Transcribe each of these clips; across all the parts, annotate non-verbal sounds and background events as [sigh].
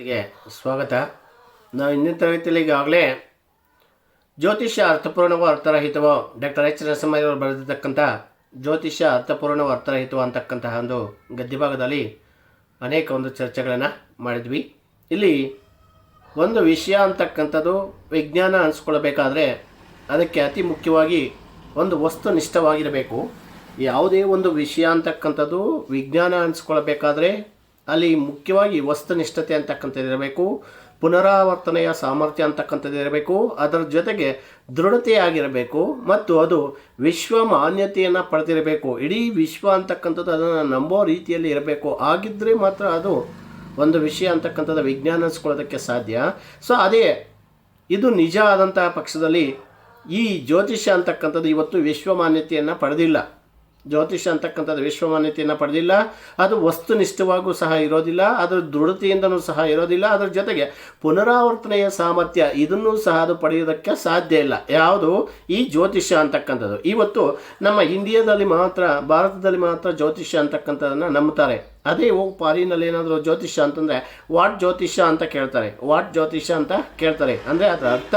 ತರಗತಿಗೆ ಸ್ವಾಗತ. ನಾವು ಇಂದಿನ ತರಗತಿಯಲ್ಲಿ ಈಗಾಗಲೇ ಜ್ಯೋತಿಷ್ಯ ಅರ್ಥಪೂರ್ಣವೋ ಅರ್ಥರಹಿತವೋ ಡಾಕ್ಟರ್ ಎಚ್ ನರಸಿಂಹಯ್ಯವರು ಬರೆದಿರ್ತಕ್ಕಂಥ ಜ್ಯೋತಿಷ್ಯ ಅರ್ಥಪೂರ್ಣವೋ ಅರ್ಥರಹಿತವೋ ಅಂತಕ್ಕಂತಹ ಒಂದು ಗದ್ಯಭಾಗದಲ್ಲಿ ಅನೇಕ ಒಂದು ಚರ್ಚೆಗಳನ್ನು ಮಾಡಿದ್ವಿ. ಇಲ್ಲಿ ಒಂದು ವಿಷಯ ಅಂತಕ್ಕಂಥದ್ದು ವಿಜ್ಞಾನ ಅನಿಸ್ಕೊಳ್ಬೇಕಾದ್ರೆ ಅದಕ್ಕೆ ಅತಿ ಮುಖ್ಯವಾಗಿ ಒಂದು ವಸ್ತುನಿಷ್ಠವಾಗಿರಬೇಕು ಯಾವುದೇ ಒಂದು ವಿಷಯ ಅಂತಕ್ಕಂಥದ್ದು ವಿಜ್ಞಾನ ಅನಿಸ್ಕೊಳ್ಬೇಕಾದ್ರೆ ಅಲ್ಲಿ ಮುಖ್ಯವಾಗಿ ವಸ್ತುನಿಷ್ಠತೆ ಅಂತಕ್ಕಂಥದ್ದು ಇರಬೇಕು, ಪುನರಾವರ್ತನೆಯ ಸಾಮರ್ಥ್ಯ ಅಂತಕ್ಕಂಥದ್ದು ಇರಬೇಕು, ಅದರ ಜೊತೆಗೆ ದೃಢತೆಯಾಗಿರಬೇಕು, ಮತ್ತು ಅದು ವಿಶ್ವ ಮಾನ್ಯತೆಯನ್ನು ಪಡೆದಿರಬೇಕು. ಇಡೀ ವಿಶ್ವ ಅಂತಕ್ಕಂಥದ್ದು ಅದನ್ನು ನಂಬೋ ರೀತಿಯಲ್ಲಿ ಇರಬೇಕು. ಆಗಿದ್ದರೆ ಮಾತ್ರ ಅದು ಒಂದು ವಿಷಯ ಅಂತಕ್ಕಂಥದ್ದು ವಿಜ್ಞಾನ ಅನಿಸ್ಕೊಳ್ಳೋದಕ್ಕೆ ಸಾಧ್ಯ. ಸೊ ಅದೇ ಇದು ನಿಜ ಆದಂತಹ ಪಕ್ಷದಲ್ಲಿ ಈ ಜ್ಯೋತಿಷ್ಯ ಅಂತಕ್ಕಂಥದ್ದು ಇವತ್ತು ವಿಶ್ವ ಮಾನ್ಯತೆಯನ್ನು ಪಡೆದಿಲ್ಲ. ಜ್ಯೋತಿಷ್ಯ ಅಂತಕ್ಕಂಥದ್ದು ವಿಶ್ವಮಾನ್ಯತೆಯನ್ನು ಪಡೆದಿಲ್ಲ. ಅದು ವಸ್ತುನಿಷ್ಠವಾಗೂ ಸಹ ಇರೋದಿಲ್ಲ. ಅದರ ದೃಢತೆಯಿಂದನೂ ಸಹ ಇರೋದಿಲ್ಲ. ಅದರ ಜೊತೆಗೆ ಪುನರಾವರ್ತನೆಯ ಸಾಮರ್ಥ್ಯ, ಇದನ್ನೂ ಸಹ ಅದು ಪಡೆಯೋದಕ್ಕೆ ಸಾಧ್ಯ ಇಲ್ಲ. ಯಾವುದು? ಈ ಜ್ಯೋತಿಷ್ಯ ಅಂತಕ್ಕಂಥದ್ದು. ಇವತ್ತು ನಮ್ಮ ಇಂಡಿಯಾದಲ್ಲಿ ಮಾತ್ರ, ಭಾರತದಲ್ಲಿ ಮಾತ್ರ ಜ್ಯೋತಿಷ್ಯ ಅಂತಕ್ಕಂಥದ್ದನ್ನು ನಂಬ್ತಾರೆ ಅದೇ ಹೋಗಿ ಪಾರಿನಲ್ಲಿ ಏನಾದರೂ ಜ್ಯೋತಿಷ್ಯ ಅಂತಂದರೆ ವಾಟ್ ಜ್ಯೋತಿಷ್ಯ ಅಂತ ಕೇಳ್ತಾರೆ. ವಾಟ್ ಜ್ಯೋತಿಷ್ಯ ಅಂತ ಕೇಳ್ತಾರೆ. ಅಂದರೆ ಅದರ ಅರ್ಥ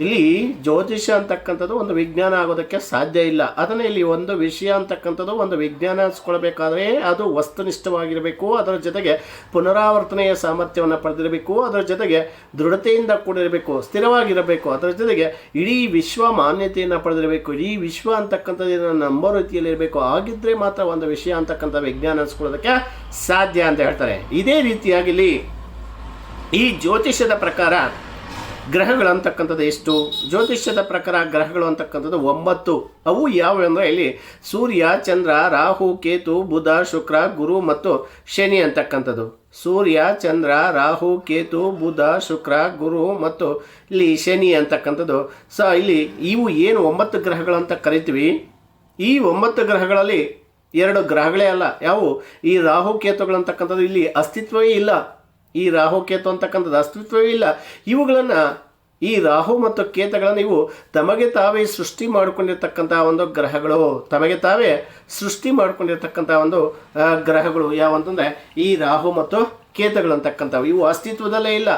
ಇಲ್ಲಿ ಜ್ಯೋತಿಷ್ಯ ಅಂತಕ್ಕಂಥದ್ದು ಒಂದು ವಿಜ್ಞಾನ ಆಗೋದಕ್ಕೆ ಸಾಧ್ಯ ಇಲ್ಲ. ಅದನ್ನು ಇಲ್ಲಿ ಒಂದು ವಿಷಯ ಅಂತಕ್ಕಂಥದ್ದು ಒಂದು ವಿಜ್ಞಾನ ಅನ್ಸ್ಕೊಳ್ಬೇಕಾದ್ರೆ ಅದು ವಸ್ತುನಿಷ್ಠವಾಗಿರಬೇಕು, ಅದರ ಜೊತೆಗೆ ಪುನರಾವರ್ತನೆಯ ಸಾಮರ್ಥ್ಯವನ್ನು ಪಡೆದಿರಬೇಕು, ಅದರ ಜೊತೆಗೆ ದೃಢತೆಯಿಂದ ಕೂಡಿರಬೇಕು, ಸ್ಥಿರವಾಗಿರಬೇಕು, ಅದರ ಜೊತೆಗೆ ಇಡೀ ವಿಶ್ವ ಮಾನ್ಯತೆಯನ್ನು ಪಡೆದಿರಬೇಕು. ಇಡೀ ವಿಶ್ವ ಅಂತಕ್ಕಂಥದ್ದು ನಂಬೋ ರೀತಿಯಲ್ಲಿ ಇರಬೇಕು. ಆಗಿದ್ದರೆ ಮಾತ್ರ ಒಂದು ವಿಷಯ ಅಂತಕ್ಕಂಥ ವಿಜ್ಞಾನ ಅನ್ಸ್ಕೊಳ್ಳೋದಕ್ಕೆ ಸಾಧ್ಯ ಅಂತ ಹೇಳ್ತಾರೆ. ಇದೇ ರೀತಿಯಾಗಿ ಇಲ್ಲಿ ಈ ಜ್ಯೋತಿಷ್ಯದ ಪ್ರಕಾರ ಗ್ರಹಗಳು ಅಂತಕ್ಕಂಥದ್ದು ಎಷ್ಟು? ಜ್ಯೋತಿಷ್ಯದ ಪ್ರಕಾರ ಗ್ರಹಗಳು ಅಂತಕ್ಕಂಥದ್ದು ಒಂಬತ್ತು. ಅವು ಯಾವುವು ಅಂದರೆ ಇಲ್ಲಿ ಸೂರ್ಯ, ಚಂದ್ರ, ರಾಹು, ಕೇತು, ಬುಧ, ಶುಕ್ರ, ಗುರು ಮತ್ತು ಶನಿ ಅಂತಕ್ಕಂಥದ್ದು. ಸೂರ್ಯ, ಚಂದ್ರ, ರಾಹು, ಕೇತು, ಬುಧ, ಶುಕ್ರ, ಗುರು ಮತ್ತು ಇಲ್ಲಿ ಶನಿ ಅಂತಕ್ಕಂಥದ್ದು. ಸೊ ಇಲ್ಲಿ ಇವು ಏನು ಒಂಬತ್ತು ಅಂತ ಕರಿತೀವಿ? ಈ ಒಂಬತ್ತು ಗ್ರಹಗಳಲ್ಲಿ ಎರಡು ಗ್ರಹಗಳೇ ಅಲ್ಲ. ಯಾವುವು? ಈ ರಾಹು ಕೇತುಗಳಂತಕ್ಕಂಥದ್ದು ಇಲ್ಲಿ ಅಸ್ತಿತ್ವವೇ ಇಲ್ಲ. ಈ ರಾಹು ಕೇತು ಅಂತಕ್ಕಂಥದ್ದು ಅಸ್ತಿತ್ವವೇ ಇಲ್ಲ. ಇವುಗಳನ್ನು, ಈ ರಾಹು ಮತ್ತು ಕೇತಗಳನ್ನು ಇವು ತಮಗೆ ತಾವೇ ಸೃಷ್ಟಿ ಮಾಡಿಕೊಂಡಿರ್ತಕ್ಕಂಥ ಒಂದು ಗ್ರಹಗಳು. ತಮಗೆ ತಾವೇ ಸೃಷ್ಟಿ ಮಾಡಿಕೊಂಡಿರ್ತಕ್ಕಂಥ ಒಂದು ಗ್ರಹಗಳು ಯಾವಂತಂದರೆ, ಈ ರಾಹು ಮತ್ತು ಕೇತಗಳು ಅಂತಕ್ಕಂಥವು. ಇವು ಅಸ್ತಿತ್ವದಲ್ಲೇ ಇಲ್ಲ.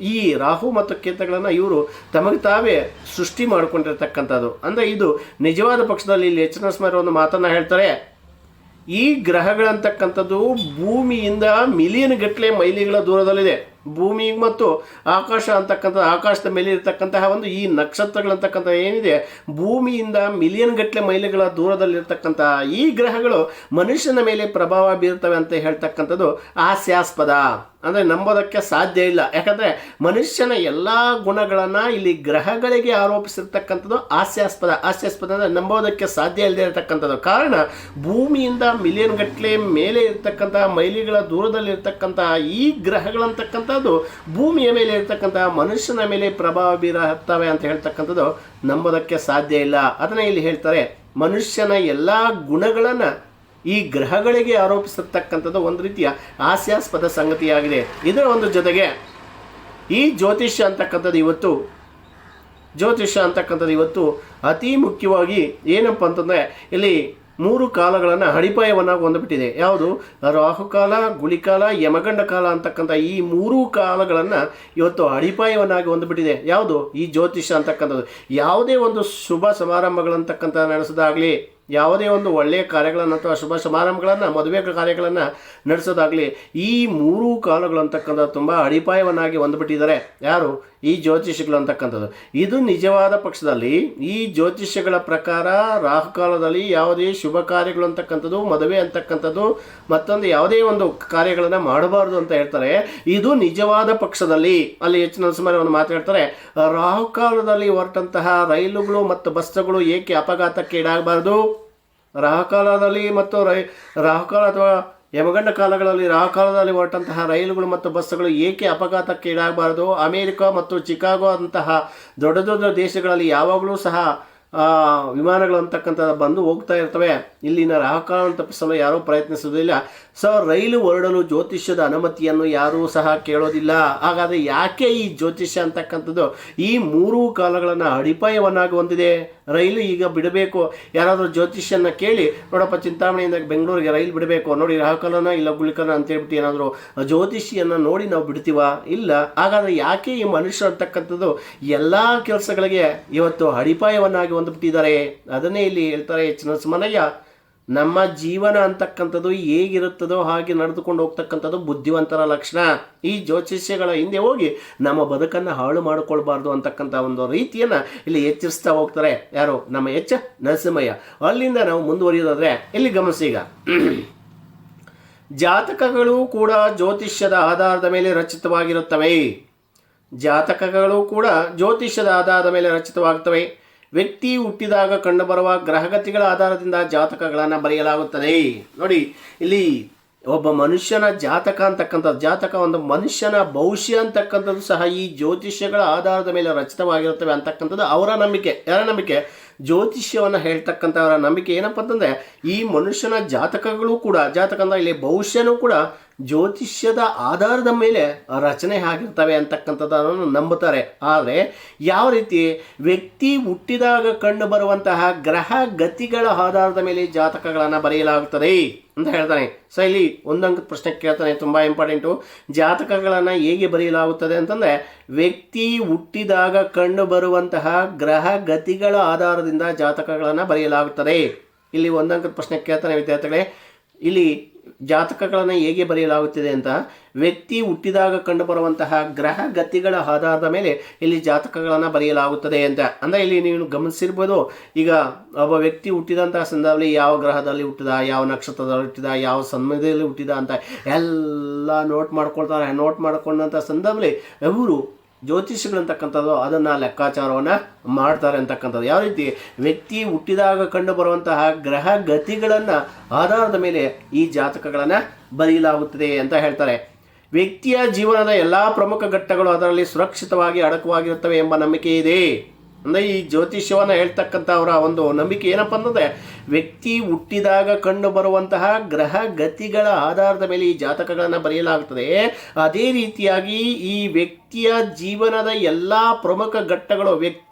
ಈ ರಾಹು ಮತ್ತು ಕೇತಗಳನ್ನು ಇವರು ತಮಗೆ ತಾವೇ ಸೃಷ್ಟಿ ಮಾಡಿಕೊಂಡಿರ್ತಕ್ಕಂಥದ್ದು. ಅಂದರೆ ಇದು ನಿಜವಾದ ಪಕ್ಷದಲ್ಲಿ ಇಲ್ಲಿ ಎಚ್ ನರಸಿಂಹರು ಒಂದು ಮಾತನ್ನು ಹೇಳ್ತಾರೆ. ಈ ಗ್ರಹಗಳಂತಕ್ಕಂಥದ್ದು ಭೂಮಿಯಿಂದ ಮಿಲಿಯನ್ ಗಟ್ಟಲೆ ಮೈಲಿಗಳ ದೂರದಲ್ಲಿದೆ. ಭೂಮಿ ಮತ್ತು ಆಕಾಶ ಅಂತಕ್ಕಂಥ ಆಕಾಶದ ಮೇಲೆ ಇರತಕ್ಕಂತಹ ಒಂದು ಈ ನಕ್ಷತ್ರಗಳಂತಕ್ಕಂಥ ಏನಿದೆ, ಭೂಮಿಯಿಂದ ಮಿಲಿಯನ್ ಗಟ್ಟಲೆ ಮೈಲಿಗಳ ದೂರದಲ್ಲಿರ್ತಕ್ಕಂತಹ ಈ ಗ್ರಹಗಳು ಮನುಷ್ಯನ ಮೇಲೆ ಪ್ರಭಾವ ಬೀರ್ತವೆ ಅಂತ ಹೇಳ್ತಕ್ಕಂಥದ್ದು ಹಾಸ್ಯಾಸ್ಪದ. ಅಂದರೆ ನಂಬೋದಕ್ಕೆ ಸಾಧ್ಯ ಇಲ್ಲ. ಯಾಕಂದರೆ ಮನುಷ್ಯನ ಎಲ್ಲ ಗುಣಗಳನ್ನು ಇಲ್ಲಿ ಗ್ರಹಗಳಿಗೆ ಆರೋಪಿಸಿರ್ತಕ್ಕಂಥದ್ದು ಹಾಸ್ಯಾಸ್ಪದ. ಹಾಸ್ಯಾಸ್ಪದ ಅಂದರೆ ನಂಬೋದಕ್ಕೆ ಸಾಧ್ಯ ಇಲ್ಲದೆ ಇರತಕ್ಕಂಥದ್ದು. ಕಾರಣ ಭೂಮಿಯಿಂದ ಮಿಲಿಯನ್ ಗಟ್ಟಲೆ ಮೇಲೆ ಇರ್ತಕ್ಕಂತಹ ಮೈಲಿಗಳ ದೂರದಲ್ಲಿ ಇರ್ತಕ್ಕಂತಹ ಈ ಗ್ರಹಗಳಂತಕ್ಕಂಥದ್ದು ಭೂಮಿಯ ಮೇಲೆ ಇರ್ತಕ್ಕಂತಹ ಮನುಷ್ಯನ ಮೇಲೆ ಪ್ರಭಾವ ಬೀರತ್ತವೆ ಅಂತ ಹೇಳ್ತಕ್ಕಂಥದ್ದು ನಂಬೋದಕ್ಕೆ ಸಾಧ್ಯ ಇಲ್ಲ. ಅದನ್ನೇ ಇಲ್ಲಿ ಹೇಳ್ತಾರೆ ಮನುಷ್ಯನ ಎಲ್ಲ ಗುಣಗಳನ್ನು ಈ ಗ್ರಹಗಳಿಗೆ ಆರೋಪಿಸತಕ್ಕಂಥದ್ದು ಒಂದು ರೀತಿಯ ಹಾಸ್ಯಾಸ್ಪದ ಸಂಗತಿಯಾಗಿದೆ. ಇದರ ಒಂದು ಜೊತೆಗೆ ಈ ಜ್ಯೋತಿಷ್ಯ ಅಂತಕ್ಕಂಥದ್ದು ಇವತ್ತು, ಜ್ಯೋತಿಷ್ಯ ಅಂತಕ್ಕಂಥದ್ದು ಇವತ್ತು ಅತಿ ಮುಖ್ಯವಾಗಿ ಏನಪ್ಪ ಅಂತಂದರೆ ಇಲ್ಲಿ ಮೂರು ಕಾಲಗಳನ್ನು ಅಡಿಪಾಯವನ್ನಾಗಿ ಹೊಂದ್ಬಿಟ್ಟಿದೆ. ಯಾವುದು? ರಾಹುಕಾಲ ಗುಳಿಕಾಲ ಯಮಗಂಡ ಕಾಲ ಅಂತಕ್ಕಂಥ ಈ ಮೂರೂ ಕಾಲಗಳನ್ನು ಇವತ್ತು ಅಡಿಪಾಯವನ್ನಾಗಿ ಹೊಂದ್ಬಿಟ್ಟಿದೆ. ಯಾವುದು? ಈ ಜ್ಯೋತಿಷ್ಯ ಅಂತಕ್ಕಂಥದ್ದು. ಯಾವುದೇ ಒಂದು ಶುಭ ಸಮಾರಂಭಗಳಂತಕ್ಕಂಥ ನಡೆಸೋದಾಗಲಿ ಯಾವುದೇ ಒಂದು ಒಳ್ಳೆಯ ಕಾರ್ಯಗಳನ್ನು ಅಥವಾ ಶುಭ ಸಮಾರಂಭಗಳನ್ನು ಮದುವೆ ಕಾರ್ಯಗಳನ್ನು ನಡೆಸೋದಾಗಲಿ ಈ ಮೂರೂ ಕಾಲಗಳು ಅಂತಕ್ಕಂಥ ತುಂಬ ಅಡಿಪಾಯವನ್ನಾಗಿ ಹೊಂದ್ಬಿಟ್ಟಿದ್ದಾರೆ. ಯಾರು? ಈ ಜ್ಯೋತಿಷಿಗಳು ಅಂತಕ್ಕಂಥದ್ದು. ಇದು ನಿಜವಾದ ಪಕ್ಷದಲ್ಲಿ ಈ ಜ್ಯೋತಿಷ್ಯಗಳ ಪ್ರಕಾರ ರಾಹುಕಾಲದಲ್ಲಿ ಯಾವುದೇ ಶುಭ ಕಾರ್ಯಗಳು ಅಂತಕ್ಕಂಥದ್ದು, ಮದುವೆ ಅಂತಕ್ಕಂಥದ್ದು, ಮತ್ತೊಂದು ಯಾವುದೇ ಒಂದು ಕಾರ್ಯಗಳನ್ನು ಮಾಡಬಾರ್ದು ಅಂತ ಹೇಳ್ತಾರೆ. ಇದು ನಿಜವಾದ ಪಕ್ಷದಲ್ಲಿ. ಅಲ್ಲಿ ಹೆಚ್ಚಿನ ಸುಮಾರು ಮಾತಾಡ್ತಾರೆ ರಾಹುಕಾಲದಲ್ಲಿ ಹೊರಟಂತಹ ರೈಲುಗಳು ಮತ್ತು ಬಸ್ಸುಗಳು ಏಕೆ ಅಪಘಾತಕ್ಕೆ ಈಡಾಗಬಾರ್ದು? ರಾಹುಕಾಲದಲ್ಲಿ ಮತ್ತು ರೈ, ರಾಹುಕಾಲ ಅಥವಾ ಯಮಗಂಡ ಕಾಲಗಳಲ್ಲಿ ರಾಹಕಾಲದಲ್ಲಿ ಹೊರಟಂತಹ ರೈಲುಗಳು ಮತ್ತು ಬಸ್ಸುಗಳು ಏಕೆ ಅಪಘಾತಕ್ಕೆ ಈಡಾಗಬಾರದು? ಅಮೇರಿಕ ಮತ್ತು ಚಿಕಾಗೋ ಅಂತಹ ದೊಡ್ಡ ದೊಡ್ಡ ದೇಶಗಳಲ್ಲಿ ಯಾವಾಗಲೂ ಸಹ ವಿಮಾನಗಳು ಅಂತಕ್ಕಂಥದ್ದು ಬಂದು ಹೋಗ್ತಾ ಇರ್ತವೆ. ಇಲ್ಲಿನ ರಾಹುಕಾಲವನ್ನು ತಪ್ಪಿಸಲು ಯಾರೂ ಪ್ರಯತ್ನಿಸೋದಿಲ್ಲ ಸೊ ರೈಲು ಹೊರಡಲು ಜ್ಯೋತಿಷ್ಯದ ಅನುಮತಿಯನ್ನು ಯಾರೂ ಸಹ ಕೇಳೋದಿಲ್ಲ. ಹಾಗಾದರೆ ಯಾಕೆ ಈ ಜ್ಯೋತಿಷ್ಯ ಅಂತಕ್ಕಂಥದ್ದು ಈ ಮೂರೂ ಕಾಲಗಳನ್ನು ಅಡಿಪಾಯವನ್ನಾಗಿ ಹೊಂದಿದೆ? ರೈಲು ಈಗ ಬಿಡಬೇಕು. ಯಾರಾದರೂ ಜ್ಯೋತಿಷ್ಯನ ಕೇಳಿ, ನೋಡಪ್ಪ ಚಿಂತಾಮಣಿಯಿಂದ ಬೆಂಗಳೂರಿಗೆ ರೈಲು ಬಿಡಬೇಕು. ನೋಡಿ, ರಾಹುಕಲನ ಇಲ್ಲ ಗುಳಿಕನ ಅಂತ ಹೇಳ್ಬಿಟ್ಟು ಏನಾದರೂ ಜ್ಯೋತಿಷಿಯನ್ನು ನೋಡಿ ನಾವು ಬಿಡ್ತೀವ? ಇಲ್ಲ. ಹಾಗಾದರೆ ಯಾಕೆ ಈ ಮನುಷ್ಯ ಅಂತಕ್ಕಂಥದ್ದು ಎಲ್ಲ ಕೆಲಸಗಳಿಗೆ ಇವತ್ತು ಅಡಿಪಾಯವನ್ನಾಗಿ ಹೊಂದ್ಬಿಟ್ಟಿದ್ದಾರೆ? ಅದನ್ನೇ ಇಲ್ಲಿ ಹೇಳ್ತಾರೆ ಎಚ್ ನರಸಿಂಹನಯ್ಯ ನಮ್ಮ ಜೀವನ ಅಂತಕ್ಕಂಥದ್ದು ಹೇಗಿರುತ್ತದೋ ಹಾಗೆ ನಡೆದುಕೊಂಡು ಹೋಗ್ತಕ್ಕಂಥದ್ದು ಬುದ್ಧಿವಂತರ ಲಕ್ಷಣ. ಈ ಜ್ಯೋತಿಷ್ಯಗಳ ಹಿಂದೆ ಹೋಗಿ ನಮ್ಮ ಬದುಕನ್ನು ಹಾಳು ಮಾಡಿಕೊಳ್ಬಾರ್ದು ಅಂತಕ್ಕಂಥ ಒಂದು ರೀತಿಯನ್ನು ಇಲ್ಲಿ ಎಚ್ಚರಿಸ್ತಾ ಹೋಗ್ತಾರೆ. ಯಾರು? ನಮ್ಮ ಎಚ್ಚ ನರಸಿಂಹಯ್ಯ. ಅಲ್ಲಿಂದ ನಾವು ಮುಂದುವರಿಯೋದಾದರೆ ಇಲ್ಲಿ ಗಮನಿಸಿ ಈಗ. ಜಾತಕಗಳು ಕೂಡ ಜ್ಯೋತಿಷ್ಯದ ಆಧಾರದ ಮೇಲೆ ರಚಿತವಾಗಿರುತ್ತವೆ. ಜಾತಕಗಳು ಕೂಡ ಜ್ಯೋತಿಷ್ಯದ ಆಧಾರದ ಮೇಲೆ ರಚಿತವಾಗುತ್ತವೆ ವ್ಯಕ್ತಿ ಹುಟ್ಟಿದಾಗ ಕಂಡುಬರುವ ಗ್ರಹಗತಿಗಳ ಆಧಾರದಿಂದ ಜಾತಕಗಳನ್ನು ಬರೆಯಲಾಗುತ್ತದೆ. ನೋಡಿ, ಇಲ್ಲಿ ಒಬ್ಬ ಮನುಷ್ಯನ ಜಾತಕ ಅಂತಕ್ಕಂಥದ್ದು, ಜಾತಕ ಒಂದು ಮನುಷ್ಯನ ಭವಿಷ್ಯ ಅಂತಕ್ಕಂಥದ್ದು ಸಹ ಈ ಜ್ಯೋತಿಷ್ಯಗಳ ಆಧಾರದ ಮೇಲೆ ರಚಿತವಾಗಿರುತ್ತವೆ ಅಂತಕ್ಕಂಥದ್ದು ಅವರ ನಂಬಿಕೆ, ಯಾರ ನಂಬಿಕೆ? ಜ್ಯೋತಿಷ್ಯವನ್ನು ಹೇಳ್ತಕ್ಕಂಥವರ ನಂಬಿಕೆ ಏನಪ್ಪ ಅಂತಂದರೆ ಈ ಮನುಷ್ಯನ ಜಾತಕಗಳು ಕೂಡ, ಜಾತಕ ಅಂದರೆ ಇಲ್ಲಿ ಭವಿಷ್ಯನೂ ಕೂಡ ಜ್ಯೋತಿಷ್ಯದ ಆಧಾರದ ಮೇಲೆ ರಚನೆ ಆಗಿರ್ತವೆ ಅಂತಕ್ಕಂಥದ್ದನ್ನು ನಂಬುತ್ತಾರೆ. ಆದರೆ ಯಾವ ರೀತಿ ವ್ಯಕ್ತಿ ಹುಟ್ಟಿದಾಗ ಕಂಡು ಬರುವಂತಹ ಗ್ರಹ ಗತಿಗಳ ಆಧಾರದ ಮೇಲೆ ಜಾತಕಗಳನ್ನು ಬರೆಯಲಾಗುತ್ತದೆ ಅಂತ ಹೇಳ್ತಾನೆ. ಸೊ ಇಲ್ಲಿ ಒಂದಂಕ ಪ್ರಶ್ನೆ ಕೇಳ್ತಾನೆ, ತುಂಬ ಇಂಪಾರ್ಟೆಂಟು. ಜಾತಕಗಳನ್ನು ಹೇಗೆ ಬರೆಯಲಾಗುತ್ತದೆ ಅಂತಂದರೆ, ವ್ಯಕ್ತಿ ಹುಟ್ಟಿದಾಗ ಕಂಡು ಬರುವಂತಹ ಗ್ರಹ ಗತಿಗಳ ಆಧಾರದಿಂದ ಜಾತಕಗಳನ್ನು ಬರೆಯಲಾಗುತ್ತದೆ. ಇಲ್ಲಿ ಒಂದಂಕದ ಪ್ರಶ್ನೆ ಕೇಳ್ತಾನೆ ವಿದ್ಯಾರ್ಥಿಗಳೇ. ಇಲ್ಲಿ ಜಾತಕಗಳನ್ನು ಹೇಗೆ ಬರೆಯಲಾಗುತ್ತಿದೆ ಅಂತ ವ್ಯಕ್ತಿ ಹುಟ್ಟಿದಾಗ ಕಂಡುಬರುವಂತಹ ಗ್ರಹ ಗತಿಗಳ ಆಧಾರದ ಮೇಲೆ ಇಲ್ಲಿ ಜಾತಕಗಳನ್ನು ಬರೆಯಲಾಗುತ್ತದೆ ಅಂತ. ಅಂದರೆ ಇಲ್ಲಿ ನೀವು ಗಮನಿಸಿರ್ಬೋದು, ಈಗ ಒಬ್ಬ ವ್ಯಕ್ತಿ ಹುಟ್ಟಿದಂತಹ ಸಂದರ್ಭದಲ್ಲಿ ಯಾವ ಗ್ರಹದಲ್ಲಿ ಹುಟ್ಟಿದ, ಯಾವ ನಕ್ಷತ್ರದಲ್ಲಿ ಹುಟ್ಟಿದ, ಯಾವ ಸಮಯದಲ್ಲಿ ಹುಟ್ಟಿದ ಅಂತ ಎಲ್ಲ ನೋಟ್ ಮಾಡ್ಕೊಳ್ತಾರೆ. ನೋಟ್ ಮಾಡ್ಕೊಂಡಂಥ ಸಂದರ್ಭದಲ್ಲಿ ಇವರು ಜ್ಯೋತಿಷಿಗಳಂತಕ್ಕಂಥದ್ದು, ಅದನ್ನು ಲೆಕ್ಕಾಚಾರವನ್ನು ಮಾಡ್ತಾರೆ ಅಂತಕ್ಕಂಥದ್ದು. ಯಾವ ರೀತಿ? ವ್ಯಕ್ತಿ ಹುಟ್ಟಿದಾಗ ಕಂಡು ಬರುವಂತಹ ಗ್ರಹ ಗತಿಗಳನ್ನು ಆಧಾರದ ಮೇಲೆ ಈ ಜಾತಕಗಳನ್ನು ಬರೆಯಲಾಗುತ್ತದೆ ಅಂತ ಹೇಳ್ತಾರೆ. ವ್ಯಕ್ತಿಯ ಜೀವನದ ಎಲ್ಲ ಪ್ರಮುಖ ಘಟ್ಟಗಳು ಅದರಲ್ಲಿ ಸುರಕ್ಷಿತವಾಗಿ ಅಡಕವಾಗಿರುತ್ತವೆ ಎಂಬ ನಂಬಿಕೆ ಇದೆ. ಅಂದರೆ ಈ ಜ್ಯೋತಿಷ್ಯವನ್ನು ಹೇಳ್ತಕ್ಕಂಥ ಅವರ ಒಂದು ನಂಬಿಕೆ ಏನಪ್ಪ ಅಂತಂದರೆ, ವ್ಯಕ್ತಿ ಹುಟ್ಟಿದಾಗ ಕಂಡು ಬರುವಂತಹ ಗ್ರಹ ಗತಿಗಳ ಆಧಾರದ ಮೇಲೆ ಈ ಜಾತಕಗಳನ್ನು ಬರೆಯಲಾಗುತ್ತದೆ ಅದೇ ರೀತಿಯಾಗಿ ಈ ವ್ಯಕ್ತಿಯ ಜೀವನದ ಎಲ್ಲ ಪ್ರಮುಖ ಘಟ್ಟಗಳು, ವ್ಯಕ್ತಿಯ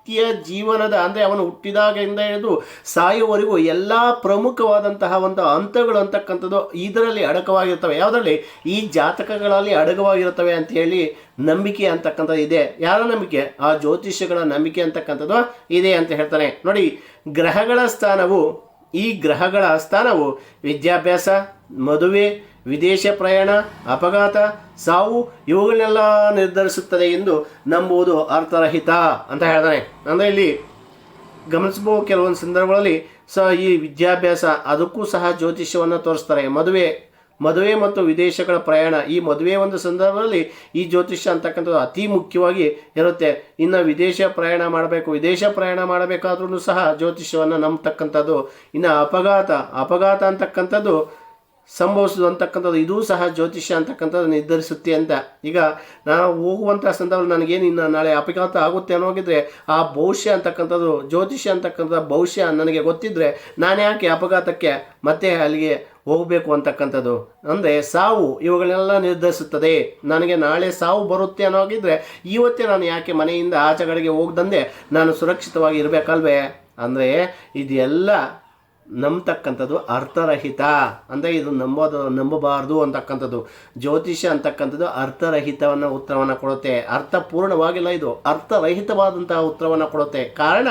ಜೀವನದ ಅಂದರೆ ಅವನು ಹುಟ್ಟಿದಾಗಿಂದ ಹಿಡಿದು ಸಾಯುವವರೆಗೂ ಎಲ್ಲ ಪ್ರಮುಖವಾದಂತಹ ಒಂದು ಹಂತಗಳು ಅಂತಕ್ಕಂಥದ್ದು ಇದರಲ್ಲಿ ಅಡಕವಾಗಿರ್ತವೆ ಯಾವುದರಲ್ಲಿ? ಈ ಜಾತಕಗಳಲ್ಲಿ ಅಡಗವಾಗಿರುತ್ತವೆ ಅಂತ ಹೇಳಿ ನಂಬಿಕೆ ಅಂತಕ್ಕಂಥದ್ದು ಇದೆ. ಯಾರ ನಂಬಿಕೆ? ಆ ಜ್ಯೋತಿಷ್ಯಗಳ ನಂಬಿಕೆ ಅಂತಕ್ಕಂಥದ್ದು ಇದೆ ಅಂತ ಹೇಳ್ತಾರೆ. ನೋಡಿ, ಗ್ರಹಗಳ ಸ್ಥಾನವು, ಈ ಗ್ರಹಗಳ ಸ್ಥಾನವು ವಿದ್ಯಾಭ್ಯಾಸ, ಮದುವೆ, ವಿದೇಶ ಪ್ರಯಾಣ, ಅಪಘಾತ, ಸಾವು, ಇವುಗಳನ್ನೆಲ್ಲ ನಿರ್ಧರಿಸುತ್ತದೆ ಎಂದು ನಂಬುವುದು ಅರ್ಥರಹಿತ ಅಂತ ಹೇಳ್ತಾರೆ. ಅಂದರೆ ಇಲ್ಲಿ ಗಮನಿಸಬಹುದು, ಕೆಲವೊಂದು ಸಂದರ್ಭಗಳಲ್ಲಿ ಸಹ ಈ ವಿದ್ಯಾಭ್ಯಾಸ, ಅದಕ್ಕೂ ಸಹ ಜ್ಯೋತಿಷ್ಯವನ್ನು ತೋರಿಸ್ತಾರೆ. ಮದುವೆ ಮದುವೆ ಮತ್ತು ವಿದೇಶಗಳ ಪ್ರಯಾಣ ಈ ಮದುವೆ ಒಂದು ಸಂದರ್ಭದಲ್ಲಿ ಈ ಜ್ಯೋತಿಷ್ಯ ಅಂತಕ್ಕಂಥದ್ದು ಅತಿ ಮುಖ್ಯವಾಗಿ ಇರುತ್ತೆ. ಇನ್ನು ವಿದೇಶ ಪ್ರಯಾಣ ಮಾಡಬೇಕು, ವಿದೇಶ ಪ್ರಯಾಣ ಮಾಡಬೇಕಾದ್ರೂ ಸಹ ಜ್ಯೋತಿಷ್ಯವನ್ನು ನಂಬತಕ್ಕಂಥದ್ದು. ಇನ್ನು ಅಪಘಾತ ಅಪಘಾತ ಅಂತಕ್ಕಂಥದ್ದು ಸಂಭವಿಸೋದು ಅಂತಕ್ಕಂಥದ್ದು ಇದೂ ಸಹ ಜ್ಯೋತಿಷ್ಯ ಅಂತಕ್ಕಂಥದ್ದು ನಿರ್ಧರಿಸುತ್ತೆ ಅಂತ. ಈಗ ನಾನು ಹೋಗುವಂಥ ಸಂದರ್ಭದಲ್ಲಿ ನನಗೇನು ಇನ್ನು ನಾಳೆ ಅಪಘಾತ ಆಗುತ್ತೆ ಅನ್ನೋಗಿದ್ರೆ, ಆ ಭವಿಷ್ಯ ಅಂತಕ್ಕಂಥದ್ದು, ಜ್ಯೋತಿಷ್ಯ ಅಂತಕ್ಕಂಥ ಭವಿಷ್ಯ ನನಗೆ ಗೊತ್ತಿದ್ದರೆ ನಾನು ಯಾಕೆ ಅಪಘಾತಕ್ಕೆ ಮತ್ತೆ ಅಲ್ಲಿಗೆ ಹೋಗಬೇಕು ಅಂತಕ್ಕಂಥದ್ದು. ಅಂದರೆ ಸಾವು ಇವುಗಳನ್ನೆಲ್ಲ ನಿರ್ಧರಿಸುತ್ತದೆ. ನನಗೆ ನಾಳೆ ಸಾವು ಬರುತ್ತೆ ಅನ್ನೋಗಿದ್ರೆ, ಇವತ್ತೇ ನಾನು ಯಾಕೆ ಮನೆಯಿಂದ ಆಚೆಗಳಿಗೆ ಹೋಗ್ದಂದೆ, ನಾನು ಸುರಕ್ಷಿತವಾಗಿ ಇರಬೇಕಲ್ವೇ? ಅಂದರೆ ಇದೆಲ್ಲ ನಂಬತಕ್ಕಂಥದ್ದು ಅರ್ಥರಹಿತ ಅಂದರೆ ಇದು ನಂಬೋದು, ನಂಬಬಾರ್ದು ಅಂತಕ್ಕಂಥದ್ದು. ಜ್ಯೋತಿಷ್ಯ ಅಂತಕ್ಕಂಥದ್ದು ಅರ್ಥರಹಿತವನ್ನು ಉತ್ತರವನ್ನು ಕೊಡುತ್ತೆ. ಅರ್ಥಪೂರ್ಣವಾಗಿಲ್ಲ ಇದು. ಅರ್ಥರಹಿತವಾದಂತಹ ಉತ್ತರವನ್ನು ಕೊಡುತ್ತೆ. ಕಾರಣ